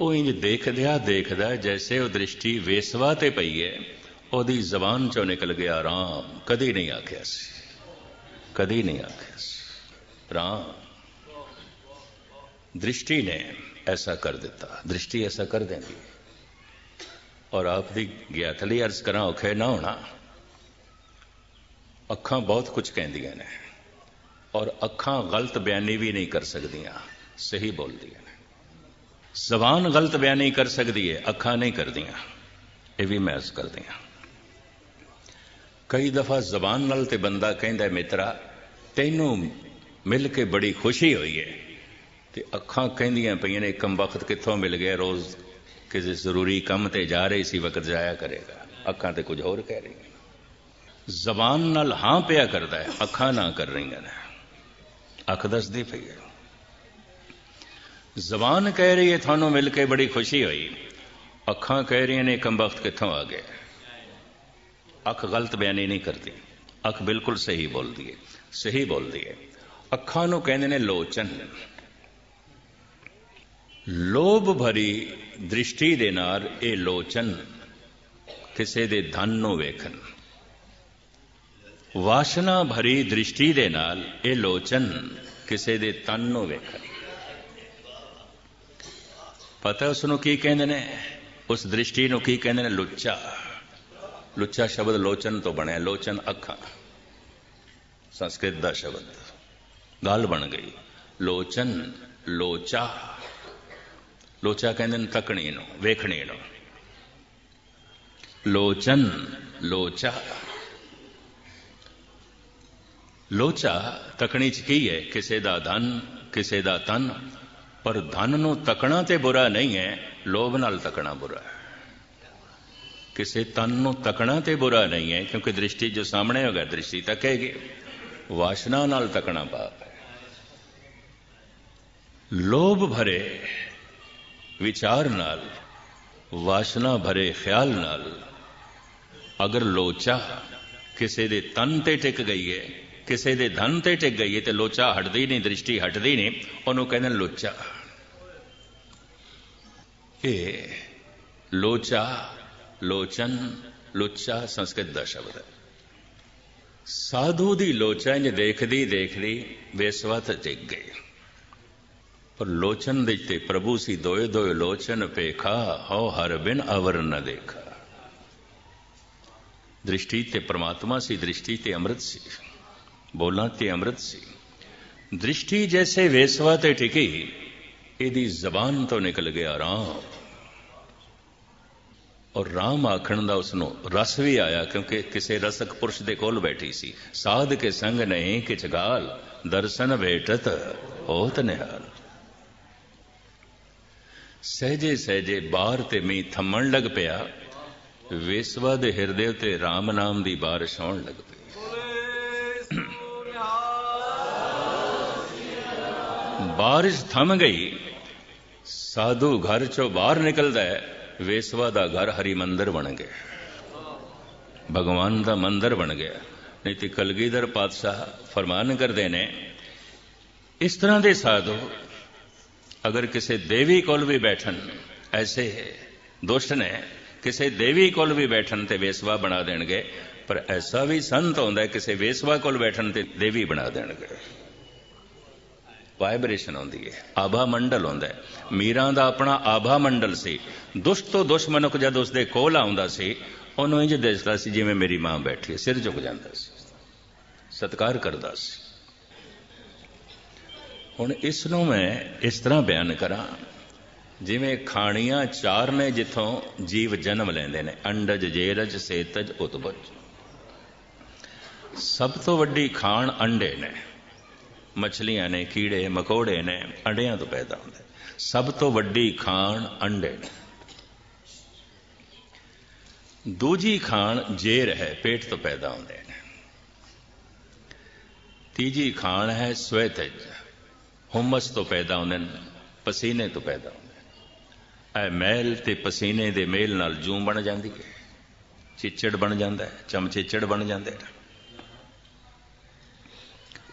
ਉਹ ਇੰਜ ਦੇਖਦਿਆ ਦੇਖਦਾ ਜੈਸੇ ਉਹ ਦ੍ਰਿਸ਼ਟੀ ਵੇਸਵਾ ਤੇ ਪਈ ਹੈ, ਉਹਦੀ ਜ਼ਬਾਨ 'ਚੋਂ ਨਿਕਲ ਗਿਆ ਰਾਮ ਕਦੀ ਨਹੀਂ ਆਖਿਆ ਸੀ। ਕਦੀ ਨਹੀਂ ਆਖਿਆ ਸੀ। ਰਾਮ ਦ੍ਰਿਸ਼ਟੀ ਨੇ ਐਸਾ ਕਰ ਦਿੱਤਾ। ਦ੍ਰਿਸ਼ਟੀ ਐਸਾ ਕਰ ਦਿੰਦੀ ਹੈ। ਔਰ ਆਪ ਦੀ ਗਿਆਤਲੀ ਅਰਜ਼ ਕਰਾਂ, ਔਖੇ ਨਾ ਹੋਣਾ। ਅੱਖਾਂ ਬਹੁਤ ਕੁਝ ਕਹਿੰਦੀਆਂ ਨੇ ਔਰ ਅੱਖਾਂ ਗਲਤ ਬਿਆਨੀ ਵੀ ਨਹੀਂ ਕਰ ਸਕਦੀਆਂ, ਸਹੀ ਬੋਲਦੀਆਂ ਨੇ। ਜ਼ਬਾਨ ਗਲਤ ਬਿਆਨੀ ਕਰ ਸਕਦੀ ਹੈ ਅੱਖਾਂ ਨਹੀਂ ਕਰਦੀਆਂ, ਇਹ ਵੀ ਮੈਂ ਮਹਿਸ ਕਰਦੀਆਂ ਕਈ ਦਫਾ ਜ਼ਬਾਨ ਨਾਲ ਤੇ ਬੰਦਾ ਕਹਿੰਦਾ ਮਿੱਤਰਾ, ਤੈਨੂੰ ਮਿਲ ਕੇ ਬੜੀ ਖੁਸ਼ੀ ਹੋਈ ਹੈ ਤੇ ਅੱਖਾਂ ਕਹਿੰਦੀਆਂ ਪਈਆਂ ਨੇ ਇੱਕਮ ਵਕਤ ਕਿੱਥੋਂ ਮਿਲ ਗਿਆ ਰੋਜ਼ ਕਿਸੇ ਜ਼ਰੂਰੀ ਕੰਮ ਤੇ ਜਾ ਰਹੀ ਸੀ, ਵਕਤ ਜਾਇਆ ਕਰੇਗਾ। ਅੱਖਾਂ ਤੇ ਕੁਝ ਹੋਰ ਕਹਿ ਰਹੀਆਂ ਜ਼ਬਾਨ ਨਾਲ ਹਾਂ ਪਿਆ ਕਰਦਾ ਹੈ, ਅੱਖਾਂ ਨਾ ਕਰ ਰਹੀਆਂ ਨੇ। ਅੱਖ ਦੱਸਦੀ ਪਈ ਹੈ। ਜ਼ਬਾਨ ਕਹਿ ਰਹੀ ਹੈ, ਤੁਹਾਨੂੰ ਮਿਲ ਕੇ ਬੜੀ ਖੁਸ਼ੀ ਹੋਈ। ਅੱਖਾਂ ਕਹਿ ਰਹੀਆਂ ਨੇ ਇੱਕਮ ਵਕਤ ਕਿੱਥੋਂ ਆ ਗਿਆ? ਅੱਖ ਗਲਤ ਬਿਆਨੀ ਨਹੀਂ ਕਰਦੀ। ਅੱਖ ਬਿਲਕੁਲ ਸਹੀ ਬੋਲਦੀ ਹੈ। ਸਹੀ ਬੋਲਦੀ ਹੈ। ਅੱਖਾਂ ਨੂੰ ਕਹਿੰਦੇ ਨੇ, ਲੋਚਨ। ਲੋਭ ਭਰੀ ਦ੍ਰਿਸ਼ਟੀ ਦੇ ਨਾਲ ਇਹ ਲੋਚਨ ਕਿਸੇ ਦੇ ਧਨ ਨੂੰ ਵੇਖਣ। ਵਾਸ਼ਨਾ ਭਰੀ ਦ੍ਰਿਸ਼ਟੀ ਦੇ ਨਾਲ ਇਹ ਲੋਚਨ ਕਿਸੇ ਦੇ ਤਨ ਨੂੰ ਵੇਖਣ। ਪਤਾ ਉਸ ਨੂੰ ਕੀ ਕਹਿੰਦੇ ਨੇ? ਉਸ ਦ੍ਰਿਸ਼ਟੀ ਨੂੰ ਕੀ ਕਹਿੰਦੇ ਨੇ? ਲੁੱਚਾ। ਲੁੱਚਾ ਸ਼ਬਦ ਲੋਚਨ ਤੋਂ ਬਣਿਆ, ਲੋਚਨ ਅੱਖਾਂ। ਸੰਸਕ੍ਰਿਤ ਦਾ ਸ਼ਬਦ। ਗੱਲ ਬਣ ਗਈ। ਲੋਚਨ, ਲੋਚਾ। ਲੋਚਾ ਕਹਿੰਦੇ ਨੇ ਤਕਣੀ ਨੂੰ ਵੇਖਣੀ ਨੂੰ ਲੋਚਨ ਲੋਚਾ ਲੋਚਾ ਤਕਣੀ ਚ ਕੀ ਹੈ ਕਿਸੇ ਦਾ ਧਨ ਕਿਸੇ ਦਾ ਤਨ ਪਰ ਧਨ ਨੂੰ ਤਕਣਾ ਤੇ ਬੁਰਾ ਨਹੀਂ ਹੈ ਲੋਭ ਨਾਲ ਤਕਣਾ ਬੁਰਾ ਹੈ ਕਿਸੇ ਤਨ ਨੂੰ ਤਕਣਾ ਤੇ ਬੁਰਾ ਨਹੀਂ ਹੈ ਕਿਉਂਕਿ ਦ੍ਰਿਸ਼ਟੀ ਜੋ ਸਾਹਮਣੇ ਹੋਗਾ ਦ੍ਰਿਸ਼ਟੀ ਤੱਕੇਗੀ ਵਾਸ਼ਨਾ ਨਾਲ ਤਕਣਾ ਪਾਪ ਹੈ ਲੋਭ ਭਰੇ ਵਿਚਾਰ ਨਾਲ, ਵਾਸ਼ਨਾ ਭਰੇ ਖਿਆਲ ਨਾਲ, ਅਗਰ ਲੋਚਾ ਕਿਸੇ ਦੇ ਤਨ ਤੇ ਟਿਕ ਗਈ ਹੈ, ਕਿਸੇ ਦੇ ਧਨ ਤੇ ਟਿਕ ਗਈ ਹੈ ਤੇ ਲੋਚਾ ਹਟਦੀ ਨਹੀਂ, ਦ੍ਰਿਸ਼ਟੀ ਹਟਦੀ ਨਹੀਂ, ਉਹਨੂੰ ਕਹਿੰਦੇ ਨੇ ਲੋਚਾ। ਇਹ ਲੋਚਾ, ਲੋਚਨ, ਲੋਚਾ ਸੰਸਕ੍ਰਿਤ ਦਾ ਸ਼ਬਦ ਹੈ। ਸਾਧੂ ਦੀ ਲੋਚਾ ਇੰਜ ਦੇਖਦੀ ਦੇਖਦੀ ਵੇਸਵਤ ਟਿਕ ਗਈ ਪਰ ਲੋਚਨ ਦੇ ਤੇ ਪ੍ਰਭੂ ਸੀ ਦੋਏ ਦੋਏ ਲੋਚਨ ਪੇਖਾ, ਹਉ ਹਰ ਬਿਨ ਅਵਰ ਨ ਦੇਖਾ। ਦ੍ਰਿਸ਼ਟੀ ਤੇ ਪ੍ਰਮਾਤਮਾ ਸੀ, ਦ੍ਰਿਸ਼ਟੀ ਤੇ ਅੰਮ੍ਰਿਤ ਸੀ, ਬੋਲਾਂ ਤੇ ਅੰਮ੍ਰਿਤ ਸੀ। ਦ੍ਰਿਸ਼ਟੀ ਜੈਸੇ ਵੇਸਵਾ ਤੇ ਟਿਕੀ, ਇਹਦੀ ਜ਼ਬਾਨ ਤੋਂ ਨਿਕਲ ਗਿਆ ਰਾਮ। ਔਰ ਰਾਮ ਆਖਣ ਦਾ ਉਸ ਨੂੰ ਰਸ ਵੀ ਆਇਆ, ਕਿਉਂਕਿ ਕਿਸੇ ਰਸਕ ਪੁਰਸ਼ ਦੇ ਕੋਲ ਬੈਠੀ ਸੀ। ਸਾਧ ਕੇ ਸੰਗ ਨਹੀਂ ਕਿਛ ਗਾਲ, ਦਰਸ਼ਨ ਭੇਟਤ ਹੋਤ ਨਿਹਾਲ। ਸਹਜੇ ਸਹਜੇ ਬਾਹਰ ਤੇ ਮੀ ਥੰਮਣ ਲੱਗ ਪਿਆ। ਵੇਸਵਾ ਦੇ ਹਿਰਦੇ ਉਤੇ RAM ਨਾਮ ਦੀ ਬਾਰਿਸ਼ ਆਉਣ ਲੱਗ ਪਈ। ਬਾਰਿਸ਼ ਥੰਮ ਗਈ। ਸਾਧੂ ਘਰ ਚੋਂ ਬਾਹਰ ਨਿਕਲਦਾ ਹੈ। ਵੇਸਵਾ ਦਾ ਘਰ ਹਰੀ ਮੰਦਰ ਬਣ ਗਿਆ। ਭਗਵਾਨ ਦਾ ਮੰਦਰ ਬਣ ਗਿਆ। ਨਹੀਂ ਤੇ ਕਲਗੀਧਰ ਪਾਤਸ਼ਾਹ ਫਰਮਾਨ ਕਰਦੇ ਨੇ, ਇਸ ਤਰ੍ਹਾਂ ਦੇ ਸਾਧੂ ਅਗਰ ਕਿਸੇ ਦੇਵੀ ਕੋਲ ਵੀ ਬੈਠਣ, ਐਸੇ ਦੁਸ਼ਟ ਨੇ, ਕਿਸੇ ਦੇਵੀ ਕੋਲ ਵੀ ਬੈਠਣ ਤੇ ਵੇਸਵਾ ਬਣਾ ਦੇਣਗੇ, ਪਰ ਐਸਾ ਵੀ ਸੰਤ ਹੁੰਦਾ ਕਿਸੇ ਵੇਸਵਾ ਕੋਲ ਬੈਠਣ ਤੇ ਦੇਵੀ ਬਣਾ ਦੇਣਗੇ। ਵਾਈਬ੍ਰੇਸ਼ਨ ਆਉਂਦੀ ਹੈ, ਆਭਾ ਮੰਡਲ ਹੁੰਦਾ ਮੀਰਾਂ ਦਾ ਆਪਣਾ ਆਭਾ ਮੰਡਲ ਸੀ। ਦੁਸ਼ਟ ਤੋਂ ਦੁਸ਼ਮਨਕ ਜਦ ਉਸ ਦੇ ਕੋਲ ਆਉਂਦਾ ਸੀ, ਉਹਨੂੰ ਇੰਜ ਦਿਸਦਾ ਸੀ ਜਿਵੇਂ ਮੇਰੀ ਮਾਂ ਬੈਠੀ ਹੈ, ਸਿਰ ਝੁਕ ਜਾਂਦਾ ਸੀ। ਸਤਕਾਰ ਕਰਦਾ ਸੀ। ਹੁਣ ਇਸ ਨੂੰ ਮੈਂ ਇਸ ਤਰ੍ਹਾਂ ਬਿਆਨ ਕਰਾਂ। ਜਿਵੇਂ ਖਾਣੀਆਂ ਚਾਰ ਨੇ ਜਿੱਥੋਂ ਜੀਵ ਜਨਮ ਲੈਂਦੇ ਨੇ, ਅੰਡਜ, ਜੇਰਜ, ਸੇਤਜ ਉਤਬਜ ਸਭ ਤੋਂ ਵੱਡੀ ਖਾਣ ਅੰਡੇ ਨੇ, ਮੱਛਲੀਆਂ ਨੇ, ਕੀੜੇ, ਮਕੌੜੇ ਨੇ, ਅੰਡਿਆਂ ਤੋਂ ਪੈਦਾ ਹੁੰਦੇ। ਸਭ ਤੋਂ ਵੱਡੀ ਖਾਣ ਅੰਡੇ ਨੇ। ਦੂਜੀ ਖਾਣ ਜੇਰ ਹੈ, ਪੇਟ ਤੋਂ ਪੈਦਾ ਹੁੰਦੇ ਨੇ। ਤੀਜੀ ਖਾਣ ਹੈ ਸਵੇਤਜ। ਹੁਮਸ ਤੋਂ ਪੈਦਾ ਹੁੰਦੇ ਨੇ, ਪਸੀਨੇ ਤੋਂ ਪੈਦਾ ਹੁੰਦੇ ਨੇ। ਇਹ ਮੈਲ ਤੇ ਪਸੀਨੇ ਦੇ ਮੇਲ ਨਾਲ ਜੂੰ ਬਣ ਜਾਂਦੀ ਹੈ। ਚਿੱਚੜ ਬਣ ਜਾਂਦਾ ਹੈ, ਚਮਚਿੱਚੜ ਬਣ ਜਾਂਦੇ ਨੇ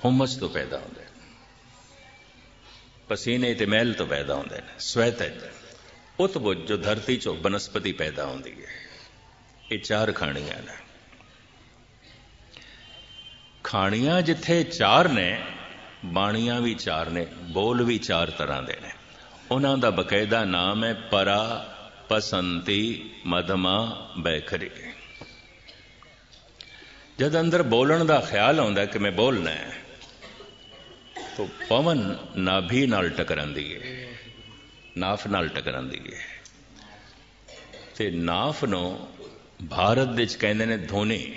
ਹੁਮਸ ਤੋਂ ਪੈਦਾ ਹੁੰਦੇ ਨੇ। ਪਸੀਨੇ ਤੇ ਮੈਲ ਤੋਂ ਪੈਦਾ ਹੁੰਦੇ ਨੇ, ਸਵੈਤ ਸਵੈਤਜ ਉਤਬੁੱਝ ਜੋ ਧਰਤੀ ਚੋਂ ਬਨਸਪਤੀ ਪੈਦਾ ਹੁੰਦੀ ਹੈ। ਇਹ ਚਾਰ ਖਾਣੀਆਂ ਨੇ। ਖਾਣੀਆਂ ਜਿੱਥੇ ਚਾਰ ਨੇ ਬਾਣੀਆਂ ਵੀ ਚਾਰ ਨੇ, ਬੋਲ ਵੀ ਚਾਰ ਤਰ੍ਹਾਂ ਦੇ ਨੇ। ਉਹਨਾਂ ਦਾ ਬਕਾਇਦਾ ਨਾਮ ਹੈ ਪਰਾ ਪਸੰਤੀ ਮਦਮਾ ਬੈਖਰੀ। ਜਦ ਅੰਦਰ ਬੋਲਣ ਦਾ ਖਿਆਲ ਆਉਂਦਾ ਕਿ ਮੈਂ ਬੋਲਣਾ ਹੈ, ਤਾਂ ਪਵਨ ਨਾਭੀ ਨਾਲ ਟਕਰਾਂਦੀ ਹੈ ਨਾਫ ਨਾਲ ਟਕਰਾਂਦੀ ਹੈ ਤੇ ਨਾਫ ਨੂੰ ਭਾਰਤ ਵਿੱਚ ਕਹਿੰਦੇ ਨੇ ਧੋਨੀ।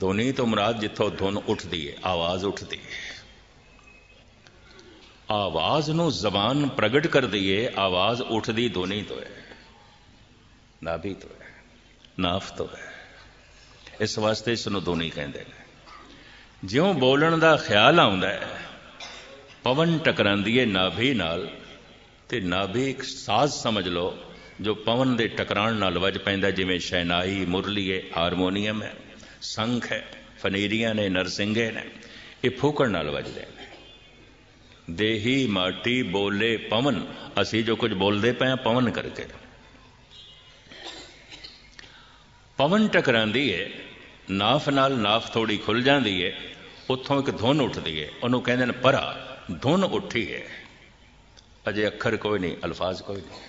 ਧੋਨੀ ਤੋਂ ਮੁਰਾਦ ਜਿੱਥੋਂ ਧੁਨ ਉੱਠਦੀ ਹੈ ਆਵਾਜ਼ ਉੱਠਦੀ ਹੈ ਆਵਾਜ਼ ਨੂੰ ਜ਼ਬਾਨ ਪ੍ਰਗਟ ਕਰਦੀ ਹੈ ਆਵਾਜ਼ ਉੱਠਦੀ ਦੋਨੀ ਤੋਂ ਹੈ। ਨਾਭੀ ਤੋਂ ਹੈ ਨਾਫ ਤੋਂ ਹੈ। ਇਸ ਵਾਸਤੇ ਇਸ ਨੂੰ ਦੋਨੀ ਕਹਿੰਦੇ ਨੇ। ਜਿਉਂ ਬੋਲਣ ਦਾ ਖਿਆਲ ਆਉਂਦਾ ਹੈ, ਪਵਨ ਟਕਰਾਂਦੀ ਹੈ ਨਾਭੀ ਨਾਲ, ਤੇ ਨਾਭੀ ਇੱਕ ਸਾਜ਼ ਸਮਝ ਲਓ, ਜੋ ਪਵਨ ਦੇ ਟਕਰਾਣ ਨਾਲ ਵੱਜ ਪੈਂਦਾ, ਜਿਵੇਂ ਸ਼ਹਿਨਾਈ ਮੁਰਲੀਏ ਹਾਰਮੋਨੀਅਮ ਹੈ, ਸੰਖ ਹੈ, ਫਨੀਰੀਆਂ ਨੇ ਨਰਸਿੰਘੇ ਨੇ, ਇਹ ਫੂਕਣ ਨਾਲ ਵੱਜਦੇ ਨੇ। ਦੇਹੀ ਮਾਟੀ ਬੋਲੇ ਪਵਨ, ਅਸੀਂ ਜੋ ਕੁਝ ਬੋਲਦੇ ਪਏ ਹਾਂ ਪਵਨ ਕਰਕੇ। ਪਵਨ ਟਕਰਾਂਦੀ ਹੈ ਨਾਫ ਨਾਲ ਨਾਫ ਥੋੜੀ ਖੁੱਲ ਜਾਂਦੀ ਹੈ ਉੱਥੋਂ ਇੱਕ ਧੁਨ ਉੱਠਦੀ ਹੈ ਉਹਨੂੰ ਕਹਿੰਦੇ ਨੇ ਪਰਾ, ਧੁਨ ਉੱਠੀ ਹੈ ਅਜੇ ਅੱਖਰ ਕੋਈ ਨਹੀਂ, ਅਲਫਾਜ਼ ਕੋਈ ਨਹੀਂ।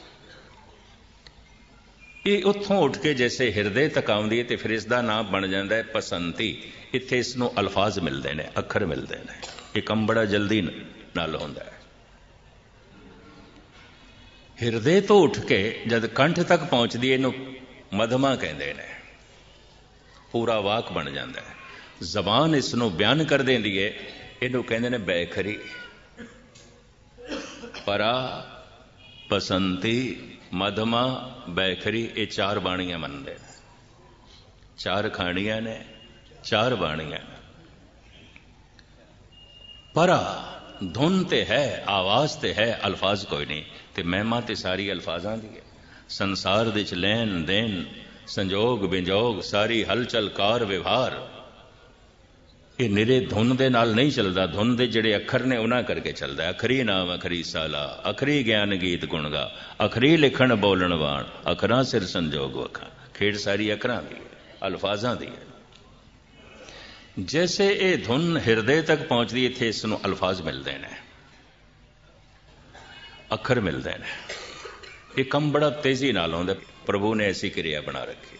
ਇਹ ਉੱਥੋਂ ਉੱਠ ਕੇ ਜੈਸੇ ਹਿਰਦੇ ਤੱਕ ਆਉਂਦੀ ਹੈ ਤੇ ਫਿਰ ਇਸ ਦਾ ਨਾਮ ਬਣ ਜਾਂਦਾ ਹੈ ਪਸੰਤੀ। ਇੱਥੇ ਇਸ ਨੂੰ ਅਲਫਾਜ਼ ਮਿਲਦੇ ਨੇ, ਅੱਖਰ ਮਿਲਦੇ ਨੇ। ਇਹ ਕੰਮ ਬੜਾ ਜਲਦੀ ਨਾਲ ਹੁੰਦਾ ਹੈ। ਹਿਰਦੇ ਤੋਂ ਉੱਠ ਕੇ ਜਦ ਕੰਠ ਤੱਕ ਪਹੁੰਚਦੀ ਇਹਨੂੰ ਮਧਮਾ ਕਹਿੰਦੇ ਨੇ। ਪੂਰਾ ਵਾਕ ਬਣ ਜਾਂਦਾ ਹੈ। ਜ਼ਬਾਨ ਇਸ ਨੂੰ ਬਿਆਨ ਕਰ ਦਿੰਦੀ ਹੈ। ਇਹਨੂੰ ਕਹਿੰਦੇ ਨੇ, ਬੈਖਰੀ। ਪਰਾ ਪਸੰਤੀ ਮਧਮਾ, ਬੈਖਰੀ, ਇਹ ਚਾਰ ਬਾਣੀਆਂ ਮੰਨਦੇ ਨੇ। ਚਾਰ ਖਾਣੀਆਂ ਨੇ, ਚਾਰ ਬਾਣੀਆਂ ਪਰਾ ਧੁਨ ਤੇ ਹੈ, ਆਵਾਜ਼ ਤੇ ਹੈ, ਅਲਫਾਜ਼ ਕੋਈ ਨਹੀਂ। ਤੇ ਮਹਿਮਾ ਤੇ ਸਾਰੀ ਅਲਫਾਜ਼ਾਂ ਦੀ ਹੈ। ਸੰਸਾਰ ਦੇ ਵਿੱਚ ਲੈਣ ਦੇਣ, ਸੰਜੋਗ ਵਿਜੋਗ ਸਾਰੀ ਹਲਚਲ ਕਾਰ ਵਿਵਹਾਰ। ਇਹ ਨਿਰੇ ਧੁਨ ਦੇ ਨਾਲ ਨਹੀਂ ਚੱਲਦਾ। ਧੁਨ ਦੇ ਜਿਹੜੇ ਅੱਖਰ ਨੇ, ਉਹਨਾਂ ਕਰਕੇ ਚੱਲਦਾ ਅਖਰੀ ਨਾਮ, ਅਖਰੀ ਸਾਲਾ, ਅਖਰੀ ਗਿਆਨ ਗੀਤ ਗੁਣਗਾ ਅਖਰੀ ਲਿਖਣ ਬੋਲਣ ਵਾਣ, ਅਖਰਾਂ ਸਿਰ ਸੰਜੋਗ ਵਖਾਂ। ਖੇਡ ਸਾਰੀ ਅਖਰਾਂ ਦੀ ਹੈ, ਅਲਫਾਜ਼ਾਂ ਦੀ ਹੈ। ਜੈਸੇ ਇਹ ਧੁਨ ਹਿਰਦੇ ਤੱਕ ਪਹੁੰਚਦੀ ਇੱਥੇ ਇਸ ਨੂੰ ਅਲਫਾਜ਼ ਮਿਲਦੇ ਨੇ ਅੱਖਰ ਮਿਲਦੇ ਨੇ ਇਹ ਕੰਮ ਬੜਾ ਤੇਜ਼ੀ ਨਾਲ ਆਉਂਦਾ ਪ੍ਰਭੂ ਨੇ ਐਸੀ ਕਿਰਿਆ ਬਣਾ ਰੱਖੀ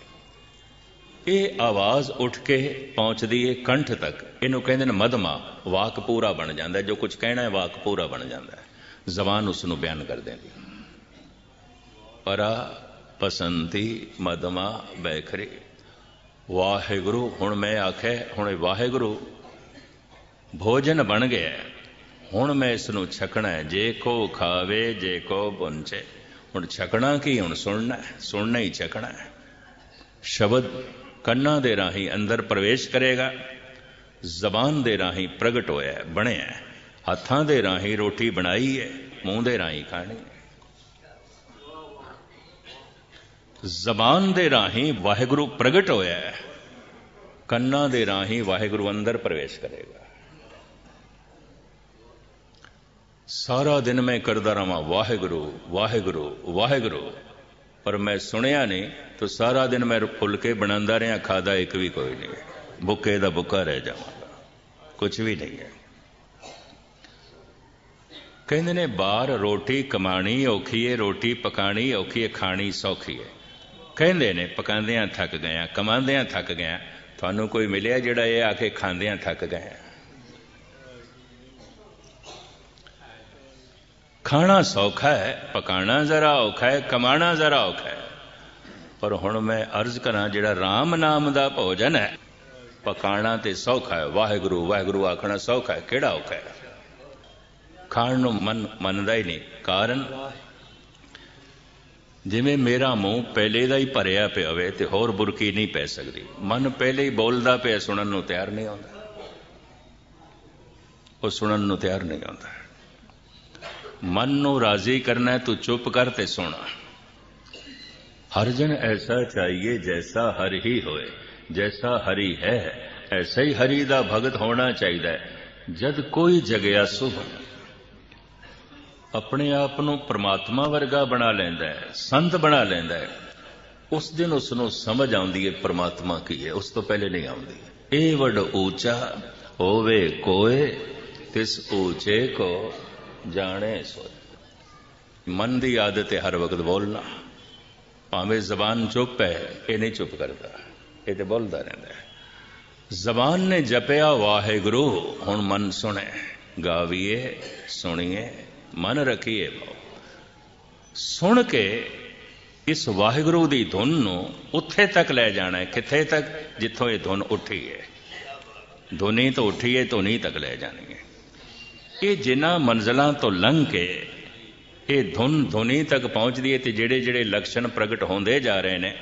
ਇਹ ਆਵਾਜ਼ ਉੱਠ ਕੇ ਪਹੁੰਚਦੀ ਹੈ ਕੰਠ ਤੱਕ ਇਹਨੂੰ ਕਹਿੰਦੇ ਨੇ ਮਧਮਾ ਵਾਕ ਪੂਰਾ ਬਣ ਜਾਂਦਾ ਜੋ ਕੁਝ ਕਹਿਣਾ ਹੈ ਵਾਕ ਪੂਰਾ ਬਣ ਜਾਂਦਾ ਜ਼ਬਾਨ ਉਸ ਨੂੰ ਬਿਆਨ ਕਰ ਦਿੰਦੀ ਪਰਾ ਪਸੰਤੀ ਮਧਮਾ ਬੈਖਰੀ ਵਾਹਿਗੁਰੂ, ਹੁਣ ਮੈਂ ਆਖਿਆ, ਹੁਣ ਵਾਹਿਗੁਰੂ, ਭੋਜਨ ਬਣ ਗਿਆ। ਹੁਣ ਮੈਂ ਇਸ ਨੂੰ ਛਕਣਾ ਹੈ। ਜੇ ਕੋ ਖਾਵੇ, ਜੇ ਕੋ ਪੁੰਚੇ ਹੁਣ ਛਕਣਾ ਕੀ, ਹੁਣ ਸੁਣਨਾ ਸੁਣਨਾ ਹੀ ਛਕਣਾ ਹੈ। ਸ਼ਬਦ ਕੰਨਾਂ ਦੇ ਰਾਹੀਂ ਅੰਦਰ ਪ੍ਰਵੇਸ਼ ਕਰੇਗਾ। ਜ਼ਬਾਨ ਦੇ ਰਾਹੀਂ ਪ੍ਰਗਟ ਹੋਇਆ ਬਣਿਆ ਹੱਥਾਂ ਦੇ ਰਾਹੀਂ ਰੋਟੀ ਬਣਾਈ ਹੈ। ਮੂੰਹ ਦੇ ਰਾਹੀਂ ਖਾਣੀ ਜ਼ਬਾਨ ਦੇ ਰਾਹੀਂ ਵਾਹਿਗੁਰੂ ਪ੍ਰਗਟ ਹੋਇਆ ਹੈ। ਕੰਨਾਂ ਦੇ ਰਾਹੀਂ ਵਾਹਿਗੁਰੂ ਅੰਦਰ ਪ੍ਰਵੇਸ਼ ਕਰੇਗਾ। ਸਾਰਾ ਦਿਨ ਮੈਂ ਕਰਦਾ ਰਵਾਂ ਵਾਹਿਗੁਰੂ ਵਾਹਿਗੁਰੂ ਵਾਹਿਗੁਰੂ। ਪਰ ਮੈਂ ਸੁਣਿਆ ਨਹੀਂ, ਤਾਂ ਸਾਰਾ ਦਿਨ ਮੈਂ ਫੁਲਕੇ ਬਣਾਉਂਦਾ ਰਿਹਾ, ਖਾਦਾ ਇੱਕ ਵੀ ਕੋਈ ਨਹੀਂ। ਬੁੱਕੇ ਦਾ ਬੁੱਕਾ ਰਹਿ ਜਾਵਾਂਗਾ। ਕੁਝ ਵੀ ਨਹੀਂ ਹੈ। ਕਹਿੰਦੇ ਨੇ, ਬਾਹਰ ਰੋਟੀ ਕਮਾਣੀ ਔਖੀ ਹੈ ਰੋਟੀ ਪਕਾਣੀ ਔਖੀ ਹੈ ਖਾਣੀ ਸੌਖੀ ਹੈ ਕਹਿੰਦੇ ਨੇ, ਪਕਾਉਂਦਿਆਂ ਥੱਕ ਗਿਆ ਕਮਾਉਂਦਿਆਂ ਥੱਕ ਗਿਆ ਤੁਹਾਨੂੰ ਕੋਈ ਮਿਲਿਆ ਜਿਹੜਾ ਇਹ ਆ ਕੇ ਖਾਂਦਿਆਂ ਥੱਕ ਗਏ ਖਾਣਾ ਸੌਖਾ ਹੈ ਪਕਾਣਾ ਜ਼ਰਾ ਔਖਾ ਹੈ ਕਮਾਣਾ ਜ਼ਰਾ ਔਖਾ ਹੈ। ਪਰ ਹੁਣ ਮੈਂ ਅਰਜ਼ ਕਰਾਂ, ਜਿਹੜਾ RAM ਨਾਮ ਦਾ ਭੋਜਨ ਹੈ ਪਕਾਣਾ ਤੇ ਸੌਖਾ ਹੈ। ਵਾਹਿਗੁਰੂ ਵਾਹਿਗੁਰੂ ਆਖਣਾ ਸੌਖਾ ਹੈ, ਕਿਹੜਾ ਔਖਾ ਹੈ? ਖਾਣ ਨੂੰ ਮਨ ਮੰਨਦਾ ਹੀ ਨਹੀਂ। ਕਾਰਨ? ਜਿਵੇਂ ਮੇਰਾ ਮੂੰਹ ਪਹਿਲੇ ਦਾ ਹੀ ਭਰਿਆ ਪਿਆ ਹੋਵੇ ਤੇ ਹੋਰ ਬੁਰਕੀ ਨਹੀਂ ਪੈ ਸਕਦੀ। ਮਨ ਪਹਿਲੇ ਹੀ ਬੋਲਦਾ ਪਿਆ ਸੁਣਨ ਨੂੰ ਤਿਆਰ ਨਹੀਂ ਆਉਂਦਾ। ਉਹ ਸੁਣਨ ਨੂੰ ਤਿਆਰ ਨਹੀਂ ਆਉਂਦਾ। ਮਨ ਨੂੰ ਰਾਜ਼ੀ ਕਰਨਾ ਤੂੰ ਚੁੱਪ ਕਰ ਤੇ ਸੁਣ। ਹਰ ਜਨ ਐਸਾ ਚਾਹੀਏ ਜੈਸਾ ਹਰ ਹੀ ਹੋਏ, ਜੈਸਾ ਹਰੀ ਹੈ, ਐਸਾ ਹੀ ਹਰੀ ਦਾ ਭਗਤ ਹੋਣਾ ਚਾਹੀਦਾ ਹੈ। ਜਦ ਕੋਈ ਜਗਿਆ ਸੁਭ ਆਪਣੇ ਆਪ ਨੂੰ ਪ੍ਰਮਾਤਮਾ ਵਰਗਾ ਬਣਾ ਲੈਂਦਾ ਹੈ, ਸੰਤ ਬਣਾ ਲੈਂਦਾ ਹੈ। ਉਸ ਦਿਨ ਉਸ ਨੂੰ ਸਮਝ ਆਉਂਦੀ ਹੈ ਪ੍ਰਮਾਤਮਾ ਕੀ ਹੈ, ਉਸ ਤੋਂ ਪਹਿਲੇ ਨਹੀਂ ਆਉਂਦੀ। ਇਹ ਵੱਡ ਉੱਚਾ ਹੋਵੇ ਕੋਏ, ਤਿਸ ਊਚੇ ਕੋ ਜਾਣੇ ਸੋਏ। ਮਨ ਦੀ ਆਦਤ ਹੈ ਹਰ ਵਕਤ ਬੋਲਣਾ। ਭਾਵੇਂ ਜ਼ਬਾਨ ਚੁੱਪ ਹੈ, ਇਹ ਨਹੀਂ ਚੁੱਪ ਕਰਦਾ। ਇਹ ਤੇ ਬੋਲਦਾ ਰਹਿੰਦਾ ਹੈ। ਜ਼ਬਾਨ ਨੇ ਜਪਿਆ ਵਾਹਿਗੁਰੂ, ਹੁਣ ਮਨ ਸੁਣੇ। ਗਾਵੀਏ, ਸੁਣੀਏ। ਮਨ ਰੱਖੀਏ ਭਾਉ ਸੁਣ ਕੇ ਇਸ ਵਾਹਿਗੁਰੂ ਦੀ ਧੁਨ ਨੂੰ ਉੱਥੇ ਤੱਕ ਲੈ ਜਾਣਾ ਹੈ, ਕਿੱਥੇ ਤੱਕ? ਜਿੱਥੋਂ ਇਹ ਧੁਨ ਉੱਠੀ ਹੈ। ਧੁਨੀ ਤੋਂ ਉੱਠੀ ਹੈ, ਧੁਨੀ ਤੱਕ ਲੈ ਜਾਣੀ ਹੈ। ਇਹ ਜਿਨ੍ਹਾਂ ਮੰਜ਼ਲਾਂ ਤੋਂ ਲੰਘ ਕੇ ਇਹ ਧੁਨ ਧੁਨੀ ਤੱਕ ਪਹੁੰਚਦੀ ਹੈ ਤੇ ਜਿਹੜੇ ਜਿਹੜੇ ਲਕਸ਼ਣ ਪ੍ਰਗਟ ਹੁੰਦੇ ਜਾ ਰਹੇ ਨੇ,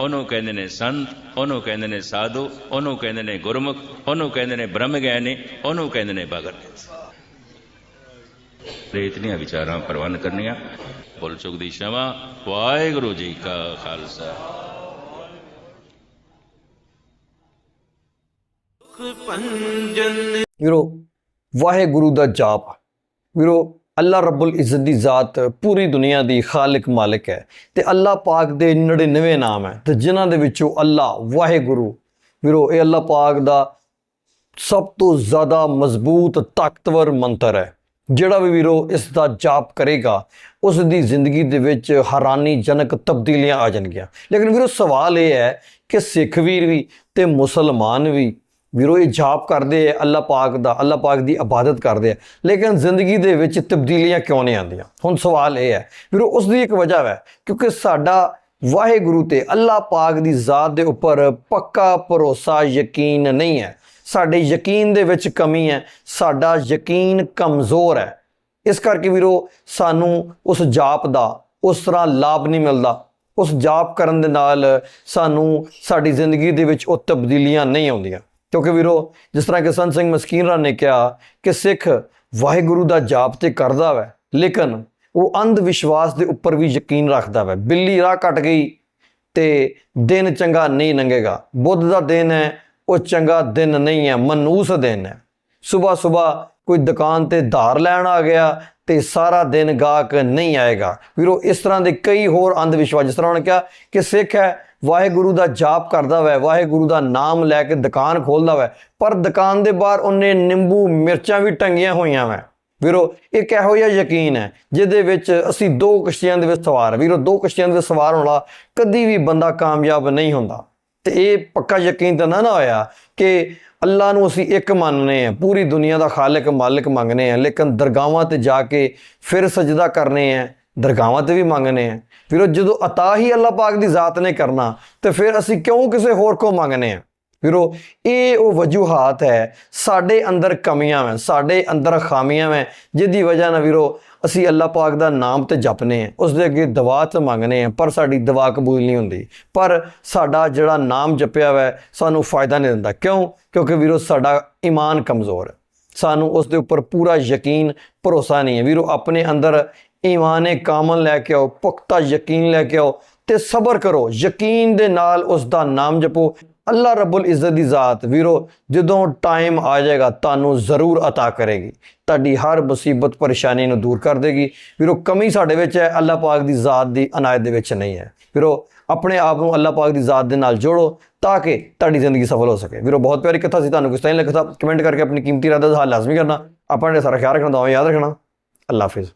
ਉਹਨੂੰ ਕਹਿੰਦੇ ਨੇ ਸੰਤ, ਉਹਨੂੰ ਕਹਿੰਦੇ ਨੇ ਸਾਧੂ, ਉਹਨੂੰ ਕਹਿੰਦੇ ਨੇ ਗੁਰਮੁਖ, ਉਹਨੂੰ ਕਹਿੰਦੇ ਨੇ ਬ੍ਰਹਮ ਗਿਆਨੀ ਉਹਨੂੰ ਕਹਿੰਦੇ ਨੇ ਭਗਤ। ਇਤਨੀਆਂ ਵਿਚਾਰਾਂ ਪ੍ਰਵਾਨ ਕਰਨੀਆਂ। ਬੋਲ ਚੁੱਕ ਦੀ ਸ਼ਮਾ, ਵਾਹਿਗੁਰੂ ਜੀ ਕਾ ਖਾਲਸਾ। ਵੀਰੋ, ਵਾਹਿਗੁਰੂ ਦਾ ਜਾਪ। ਵੀਰੋ, ਅੱਲਾ ਰੱਬੁਲ ਇੱਜ਼ਤ ਦੀ ਜ਼ਾਤ ਪੂਰੀ ਦੁਨੀਆ ਦੀ ਖਾਲਕ ਮਾਲਕ ਹੈ ਤੇ ਅੱਲਾ ਪਾਕ ਦੇ 99 ਨਾਮ ਹੈ ਤੇ ਜਿਨ੍ਹਾਂ ਦੇ ਵਿੱਚੋਂ ਅੱਲਾ ਵਾਹਿਗੁਰੂ। ਵੀਰੋ, ਇਹ ਅੱਲਾ ਪਾਕ ਦਾ ਸਭ ਤੋਂ ਜ਼ਿਆਦਾ ਮਜ਼ਬੂਤ ਤਾਕਤਵਰ ਮੰਤਰ ਹੈ। ਜਿਹੜਾ ਵੀ ਵੀਰੋ ਇਸ ਦਾ ਜਾਪ ਕਰੇਗਾ, ਉਸ ਦੀ ਜ਼ਿੰਦਗੀ ਦੇ ਵਿੱਚ ਹੈਰਾਨੀਜਨਕ ਤਬਦੀਲੀਆਂ ਆ ਜਾਣਗੀਆਂ। ਲੇਕਿਨ ਵੀਰੋ ਸਵਾਲ ਇਹ ਹੈ ਕਿ ਸਿੱਖ ਵੀਰ ਵੀ ਤੇ ਮੁਸਲਮਾਨ ਵੀ, ਵੀਰੋ ਇਹ ਜਾਪ ਕਰਦੇ ਆ, ਅੱਲਾਹ ਪਾਕ ਦਾ, ਅੱਲਾਹ ਪਾਕ ਦੀ ਇਬਾਦਤ ਕਰਦੇ ਆ, ਲੇਕਿਨ ਜ਼ਿੰਦਗੀ ਦੇ ਵਿੱਚ ਤਬਦੀਲੀਆਂ ਕਿਉਂ ਨਹੀਂ ਆਉਂਦੀਆਂ? ਹੁਣ ਸਵਾਲ ਇਹ ਹੈ, ਵੀਰੋ ਉਸ ਦੀ ਇੱਕ ਵਜ੍ਹਾ ਹੈ, ਕਿਉਂਕਿ ਸਾਡਾ ਵਾਹਿਗੁਰੂ ਤੇ ਅੱਲਾਹ ਪਾਕ ਦੀ ਜ਼ਾਤ ਦੇ ਉੱਪਰ ਪੱਕਾ ਭਰੋਸਾ ਯਕੀਨ ਨਹੀਂ ਹੈ। ਸਾਡੇ ਯਕੀਨ ਦੇ ਵਿੱਚ ਕਮੀ ਹੈ, ਸਾਡਾ ਯਕੀਨ ਕਮਜ਼ੋਰ ਹੈ। ਇਸ ਕਰਕੇ ਵੀਰੋ, ਸਾਨੂੰ ਉਸ ਜਾਪ ਦਾ, ਉਸ ਤਰ੍ਹਾਂ ਲਾਭ ਨਹੀਂ ਮਿਲਦਾ। ਉਸ ਜਾਪ ਕਰਨ ਦੇ ਨਾਲ ਸਾਨੂੰ ਸਾਡੀ ਜ਼ਿੰਦਗੀ ਦੇ ਵਿੱਚ ਉਹ ਤਬਦੀਲੀਆਂ ਨਹੀਂ ਆਉਂਦੀਆਂ। ਕਿਉਂਕਿ ਵੀਰੋ, ਜਿਸ ਤਰ੍ਹਾਂ ਕਿ ਸੰਤ ਸਿੰਘ ਮਸਕੀਨਰਾ ਨੇ ਕਿਹਾ ਕਿ ਸਿੱਖ ਵਾਹਿਗੁਰੂ ਦਾ ਜਾਪ ਤੇ ਕਰਦਾ ਵੈ, ਲੇਕਿਨ ਉਹ ਅੰਧ ਵਿਸ਼ਵਾਸ ਦੇ ਉੱਪਰ ਵੀ ਯਕੀਨ ਰੱਖਦਾ ਵੈ। ਬਿੱਲੀ ਰਾਹ ਕੱਟ ਗਈ ਤੇ ਦਿਨ ਚੰਗਾ ਨਹੀਂ ਲੰਘੇਗਾ। ਬੁੱਧ ਦਾ ਦਿਨ ਹੈ ਉਹ ਚੰਗਾ ਦਿਨ ਨਹੀਂ ਹੈ ਮਨੂਸ ਦਿਨ ਹੈ। ਸਵੇਰ ਸਵੇਰ ਕੋਈ ਦੁਕਾਨ ਤੇ ਧਾਰ ਲੈਣ ਆ ਗਿਆ ਤੇ ਸਾਰਾ ਦਿਨ ਗਾਹਕ ਨਹੀਂ ਆਏਗਾ। ਵੀਰੋ, ਇਸ ਤਰ੍ਹਾਂ ਦੇ ਕਈ ਹੋਰ ਅੰਧ ਵਿਸ਼ਵਾਸ, ਜਿਸ ਤਰ੍ਹਾਂ ਉਹਨੇ ਕਿਹਾ ਕਿ ਸਿੱਖ ਹੈ, ਵਾਹਿਗੁਰੂ ਦਾ ਜਾਪ ਕਰਦਾ ਵੈ, ਵਾਹਿਗੁਰੂ ਦਾ ਨਾਮ ਲੈ ਕੇ ਦੁਕਾਨ ਖੋਲਦਾ ਵੈ, ਪਰ ਦੁਕਾਨ ਦੇ ਬਾਹਰ ਉਹਨੇ ਨਿੰਬੂ ਮਿਰਚਾਂ ਵੀ ਟੰਗੀਆਂ ਹੋਈਆਂ ਵੈ। ਵੀਰੋ ਇੱਕ ਇਹੋ ਜਿਹਾ ਯਕੀਨ ਹੈ, ਜਿਹਦੇ ਵਿੱਚ ਅਸੀਂ ਦੋ ਕਸ਼ਤੀਆਂ ਦੇ ਵਿੱਚ ਸਵਾਰ ਵੀਰੋ, ਦੋ ਕਸ਼ਤੀਆਂ ਦੇ ਵਿੱਚ ਸਵਾਰ ਹੋਣਾ ਕਦੀ ਵੀ ਬੰਦਾ ਕਾਮਯਾਬ ਨਹੀਂ ਹੁੰਦਾ। ਤੇ ਇਹ ਪੱਕਾ ਯਕੀਨ ਤਾਂ ਨਾ ਨਾ ਹੋਇਆ ਕਿ ਅੱਲਾ ਨੂੰ ਅਸੀਂ ਇੱਕ ਮੰਨਨੇ ਆ, ਪੂਰੀ ਦੁਨੀਆ ਦਾ ਖਾਲਕ ਮਾਲਕ ਮੰਗਨੇ ਆ, ਲੇਕਿਨ ਦਰਗਾਹਾਂ ਤੇ ਜਾ ਕੇ ਫਿਰ ਸਜਦਾ ਕਰਨੇ ਆ, ਦਰਗਾਹਾਂ ਤੇ ਵੀ ਮੰਗਨੇ ਆ। ਫਿਰ ਉਹ ਜਦੋਂ ਅਤਾ ਹੀ ਅੱਲਾ ਪਾਕ ਦੀ ਜ਼ਾਤ ਨੇ ਕਰਨਾ, ਤੇ ਫਿਰ ਅਸੀਂ ਕਿਉਂ ਕਿਸੇ ਹੋਰ ਕੋ ਮੰਗਨੇ ਆ? ਵੀਰੋ, ਇਹ ਉਹ ਵਜੂਹਾਤ ਹੈ, ਸਾਡੇ ਅੰਦਰ ਕਮੀਆਂ ਹਨ ਸਾਡੇ ਅੰਦਰ ਖਾਮੀਆਂ ਹਨ ਜਿਹਦੀ ਵਜ੍ਹਾ ਨਾਲ ਵੀਰੋ, ਅਸੀਂ ਅੱਲਾ ਪਾਕ ਦਾ ਨਾਮ ਤੇ ਜਪਨੇ ਆ ਉਸ ਦੇ ਅੱਗੇ ਦਵਾ ਤੇ ਮੰਗਨੇ ਆ, ਪਰ ਸਾਡੀ ਦਵਾ ਕਬੂਲ ਨਹੀਂ ਹੁੰਦੀ। ਪਰ ਸਾਡਾ ਜਿਹੜਾ ਨਾਮ ਜਪਿਆ ਹੋਇਆ ਸਾਨੂੰ ਫਾਇਦਾ ਨਹੀਂ ਦਿੰਦਾ। ਕਿਉਂ? ਕਿਉਂਕਿ ਵੀਰੋ, ਸਾਡਾ ਈਮਾਨ ਕਮਜ਼ੋਰ ਹੈ। ਸਾਨੂੰ ਉਸ ਦੇ ਉੱਪਰ ਪੂਰਾ ਯਕੀਨ ਭਰੋਸਾ ਨਹੀਂ ਹੈ। ਵੀਰੋ, ਆਪਣੇ ਅੰਦਰ ਈਮਾਨ ਕਾਮਲ ਲੈ ਕੇ ਆਓ, ਪੁਖਤਾ ਯਕੀਨ ਲੈ ਕੇ ਆਓ ਤੇ ਸਬਰ ਕਰੋ। ਯਕੀਨ ਦੇ ਨਾਲ ਉਸ ਦਾ ਨਾਮ ਜਪੋ। ਅੱਲਾ ਰੱਬੁਲ ਇੱਜ਼ਤ ਦੀ ਜ਼ਾਤ ਵੀਰੋ ਜਦੋਂ ਟਾਈਮ ਆ ਜਾਏਗਾ ਤੁਹਾਨੂੰ ਜ਼ਰੂਰ عطا ਕਰੇਗੀ ਤੁਹਾਡੀ ਹਰ ਮੁਸੀਬਤ ਪਰੇਸ਼ਾਨੀ ਨੂੰ ਦੂਰ ਕਰ ਦੇਗੀ ਵੀਰੋ ਕਮੀ ਸਾਡੇ ਵਿੱਚ ਹੈ ਅੱਲਾ ਪਾਕ ਦੀ ਜ਼ਾਤ ਦੀ ਅਨਾਇਤ ਦੇ ਵਿੱਚ ਨਹੀਂ ਹੈ ਵੀਰੋ ਆਪਣੇ ਆਪ ਨੂੰ ਅੱਲਾ ਪਾਕ ਦੀ ਜ਼ਾਤ ਦੇ ਨਾਲ ਜੋੜੋ ਤਾਂ ਕਿ ਤੁਹਾਡੀ ਜ਼ਿੰਦਗੀ ਸਫਲ ਹੋ ਸਕੇ ਵੀਰੋ ਬਹੁਤ ਪਿਆਰੀ ਕਥਾ ਸੀ ਤੁਹਾਨੂੰ ਕਿਸ ਤਰ੍ਹਾਂ ਲੱਗਾ ਕਮੈਂਟ ਕਰਕੇ ਆਪਣੀ ਕੀਮਤੀ ਰਾਏ ਦਾ ਹਾਲ ਲਾਜ਼ਮੀ ਕਰਨਾ ਆਪਾਂ ਨੇ ਸਾਰਾ ਖਿਆਲ ਰੱਖਣਾ ਦੁਆਵਾਂ ਯਾਦ ਰੱਖਣਾ ਅੱਲਾ ਹਾਫਿਜ਼